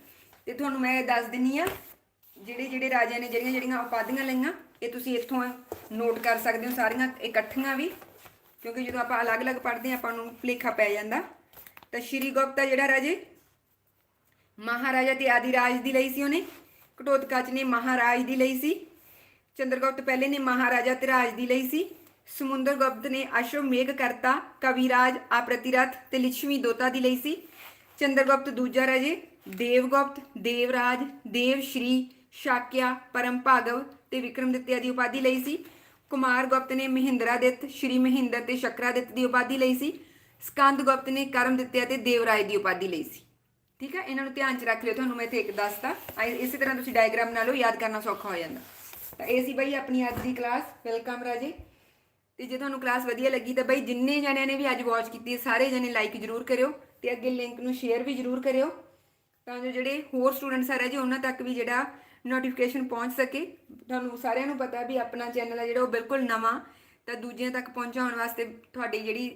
ਤੇ ਤੁਹਾਨੂੰ ਮੈਂ ਦੱਸ ਦਿੰਨੀ ਆ ਜਿਹੜੇ ਜਿਹੜੇ ਰਾਜਿਆਂ ਨੇ ਜਿਹੜੀਆਂ ਜਿਹੜੀਆਂ ਉਪਾਧੀਆਂ ਲਈਆਂ, ਇਹ ਤੁਸੀਂ ਇੱਥੋਂ ਨੋਟ ਕਰ ਸਕਦੇ ਹੋ ਸਾਰੀਆਂ, ਇਕੱਠੀਆਂ ਵੀ, ਕਿਉਂਕਿ ਜਦੋਂ ਆਪਾਂ ਅਲੱਗ-ਅਲੱਗ ਪੜ੍ਹਦੇ ਹਾਂ, ਆਪਾਂ ਨੂੰ ਭੁਲੇਖਾ ਪੈ ਜਾਂਦਾ। ਤਾਂ ਸ਼੍ਰੀ ਗੁਪਤਾ ਜਿਹੜਾ ਰਾਜੇ, ਮਹਾਰਾਜਾ ਤੇ ਆਦਿਰਾਜ ਦੀ ਲਈ ਸੀ ਉਹਨੇ ਘਟੋਤਕਚ ਨੇ ਮਹਾਰਾਜ ਦੀ ਲਈ ਸੀ, ਚੰਦਰਗੁਪਤ ਪਹਿਲੇ ਨੇ ਮਹਾਰਾਜਾ ਤੇ ਰਾਜ ਦੀ ਲਈ ਸੀ ਸਮੁੰਦਰ ਗੁਪਤ ਨੇ ਅਸ਼ਵਮੇਘ ਕਰਤਾ, ਕਵਿਰਾਜ, ਆਪ੍ਰਤਿਰਥ ਤੇ ਲਿਛਮੀ ਦੋਤਾ ਦੀ ਲਈ ਸੀ, ਚੰਦਰਗੁਪਤ ਦੂਜਾ ਰਾਜੇ, ਦੇਵਗੁਪਤ, ਦੇਵਰਾਜ, ਦੇਵ ਸ਼੍ਰੀ ਸ਼ਾਕਿਆ ਪਰਮ ਭਾਗਵ ਤੇ ਵਿਕਰਮਦਿੱਤਿਆ ਦੀ ਉਪਾਧੀ ਲਈ ਸੀ। ਕੁਮਾਰ ਗੁਪਤ ਨੇ ਮਹਿੰਦਰਾਦਿੱਤ ਸ਼੍ਰੀ ਮਹਿੰਦਰ ਤੇ ਸ਼ਕਰਾਦਿੱਤ ਦੀ ਉਪਾਧੀ ਲਈ ਸੀ। ਸਕੰਦਗੁਪਤ ਨੇ ਕਰਮਦਿੱਤਿਆ ਤੇ ਦੇਵਰਾਏ ਦੀ ਉਪਾਧੀ ਲਈ ਸੀ। ਠੀਕ ਹੈ, ਇਹਨਾਂ ਨੂੰ ਧਿਆਨ 'ਚ ਰੱਖ ਲਿਓ, ਤੁਹਾਨੂੰ ਮੈਂ ਇੱਥੇ ਇੱਕ ਦੱਸਤਾ। ਇਸੇ ਤਰ੍ਹਾਂ ਤੁਸੀਂ ਡਾਇਗਰਾਮ ਨਾਲ ਲਓ ਯਾਦ ਕਰਨਾ ਸੌਖਾ ਹੋ ਜਾਂਦਾ। ਤਾਂ ਇਹ ਸੀ ਬਈ ਆਪਣੀ ਅੱਜ ਦੀ ਕਲਾਸ ਵੈਲਕਮ ਰਾਜੇ। ਤੇ ਜੇ ਤੁਹਾਨੂੰ ਕਲਾਸ ਵਧੀਆ ਲੱਗੀ ਤਾਂ ਬਈ ਜਿੰਨੇ ਜਣਿਆਂ ਨੇ ਵੀ ਅੱਜ ਵਾਚ ਕੀਤੀ ਹੈ, ਸਾਰੇ ਜਣੇ ਲਾਈਕ ਜ਼ਰੂਰ ਕਰਿਓ ਤੇ ਅੱਗੇ ਲਿੰਕ ਨੂੰ ਸ਼ੇਅਰ ਵੀ ਜ਼ਰੂਰ ਕਰਿਓ। ਤਾਂ ਜੋ ਜਿਹੜੇ ਹੋਰ ਸਟੂਡੈਂਟਸ ਆ ਰਾਜੇ, ਉਹਨਾਂ ਤੱਕ ਵੀ ਜਿਹੜਾ ਨੋਟੀਫਿਕੇਸ਼ਨ ਪਹੁੰਚ ਸਕੇ। ਤੁਹਾਨੂੰ ਸਾਰਿਆਂ ਨੂੰ ਪਤਾ ਵੀ ਆਪਣਾ ਚੈਨਲ ਹੈ ਜਿਹੜਾ ਉਹ ਬਿਲਕੁਲ ਨਵਾਂ, ਤਾਂ ਦੂਜਿਆਂ ਤੱਕ ਪਹੁੰਚਾਉਣ ਵਾਸਤੇ ਤੁਹਾਡੀ ਜਿਹੜੀ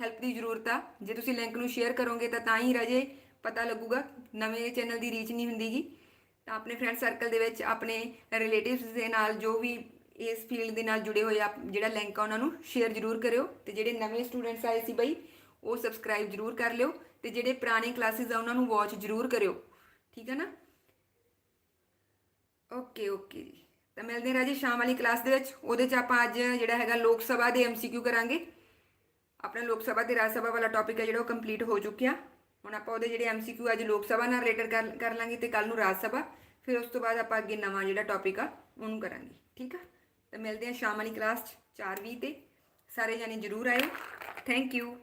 ਹੈਲਪ ਦੀ ਜ਼ਰੂਰਤ ਆ, ਜੇ ਤੁਸੀਂ ਲਿੰਕ ਨੂੰ ਸ਼ੇਅਰ ਕਰੋਗੇ ਤਾਂ ਤਾਂ ਹੀ ਰਜੇ ਪਤਾ ਲੱਗੂਗਾ, ਨਵੇਂ ਚੈਨਲ ਦੀ ਰੀਚ ਨਹੀਂ ਹੁੰਦੀਗੀ। ਤਾਂ ਆਪਣੇ ਫਰੈਂਡ ਸਰਕਲ ਦੇ ਵਿੱਚ ਆਪਣੇ ਰਿਲੇਟਿਵਸ ਦੇ ਨਾਲ ਜੋ ਵੀ ਇਸ ਫੀਲਡ ਦੇ ਨਾਲ ਜੁੜੇ ਹੋਏ ਆ, ਜਿਹੜਾ ਲਿੰਕ ਆ ਉਹਨਾਂ ਨੂੰ ਸ਼ੇਅਰ ਜ਼ਰੂਰ ਕਰਿਓ। ਤੇ ਜਿਹੜੇ ਨਵੇਂ ਸਟੂਡੈਂਟਸ ਆਏ ਸੀ ਬਈ, ਉਹ ਸਬਸਕ੍ਰਾਈਬ ਜ਼ਰੂਰ ਕਰ ਲਿਓ, ਤੇ ਜਿਹੜੇ ਪੁਰਾਣੇ ਕਲਾਸਿਸ ਆ ਉਹਨਾਂ ਨੂੰ ਵਾਚ ਜ਼ਰੂਰ ਕਰਿਓ। ਠੀਕ ਹੈ ਨਾ? ਓਕੇ ਓਕੇ ਜੀ। ਤਾਂ ਮਿਲਦੇ ਹਾਂ ਰਾਜੇ ਸ਼ਾਮ ਵਾਲੀ ਕਲਾਸ ਦੇ ਵਿੱਚ। ਉਹਦੇ 'ਚ ਆਪਾਂ ਅੱਜ ਜਿਹੜਾ ਹੈਗਾ ਲੋਕ ਸਭਾ ਦੇ ਐਮਸੀਕਿਊ ਕਰਾਂਗੇ। ਆਪਣਾ ਲੋਕ ਸਭਾ ਤੇ ਰਾਜ ਸਭਾ ਵਾਲਾ ਟੌਪਿਕ ਹੈ ਜਿਹੜਾ ਉਹ ਕੰਪਲੀਟ ਹੋ ਚੁੱਕਿਆ। ਹੁਣ ਆਪਾਂ ਉਹਦੇ ਜਿਹੜੇ ਐਮਸੀਕਿਊ ਅੱਜ ਲੋਕ ਸਭਾ ਨਾਲ ਰਿਲੇਟਡ ਕਰ ਕਰ ਲਾਂਗੇ ਤੇ ਕੱਲ ਨੂੰ ਰਾਜ ਸਭਾ। ਫਿਰ ਉਸ ਤੋਂ ਬਾਅਦ ਆਪਾਂ ਅੱਗੇ ਨਵਾਂ ਜਿਹੜਾ ਟੌਪਿਕ ਆ, ਉਹਨੂੰ ਕਰਾਂਗੇ। ਠੀਕ ਆ? ਤਾਂ ਮਿਲਦੇ ਹਾਂ ਸ਼ਾਮ ਵਾਲੀ ਕਲਾਸ 'ਚ। 4:20 ਤੇ। ਸਾਰੇ ਜਾਣੇ ਜਰੂਰ ਆਇਓ। Thank you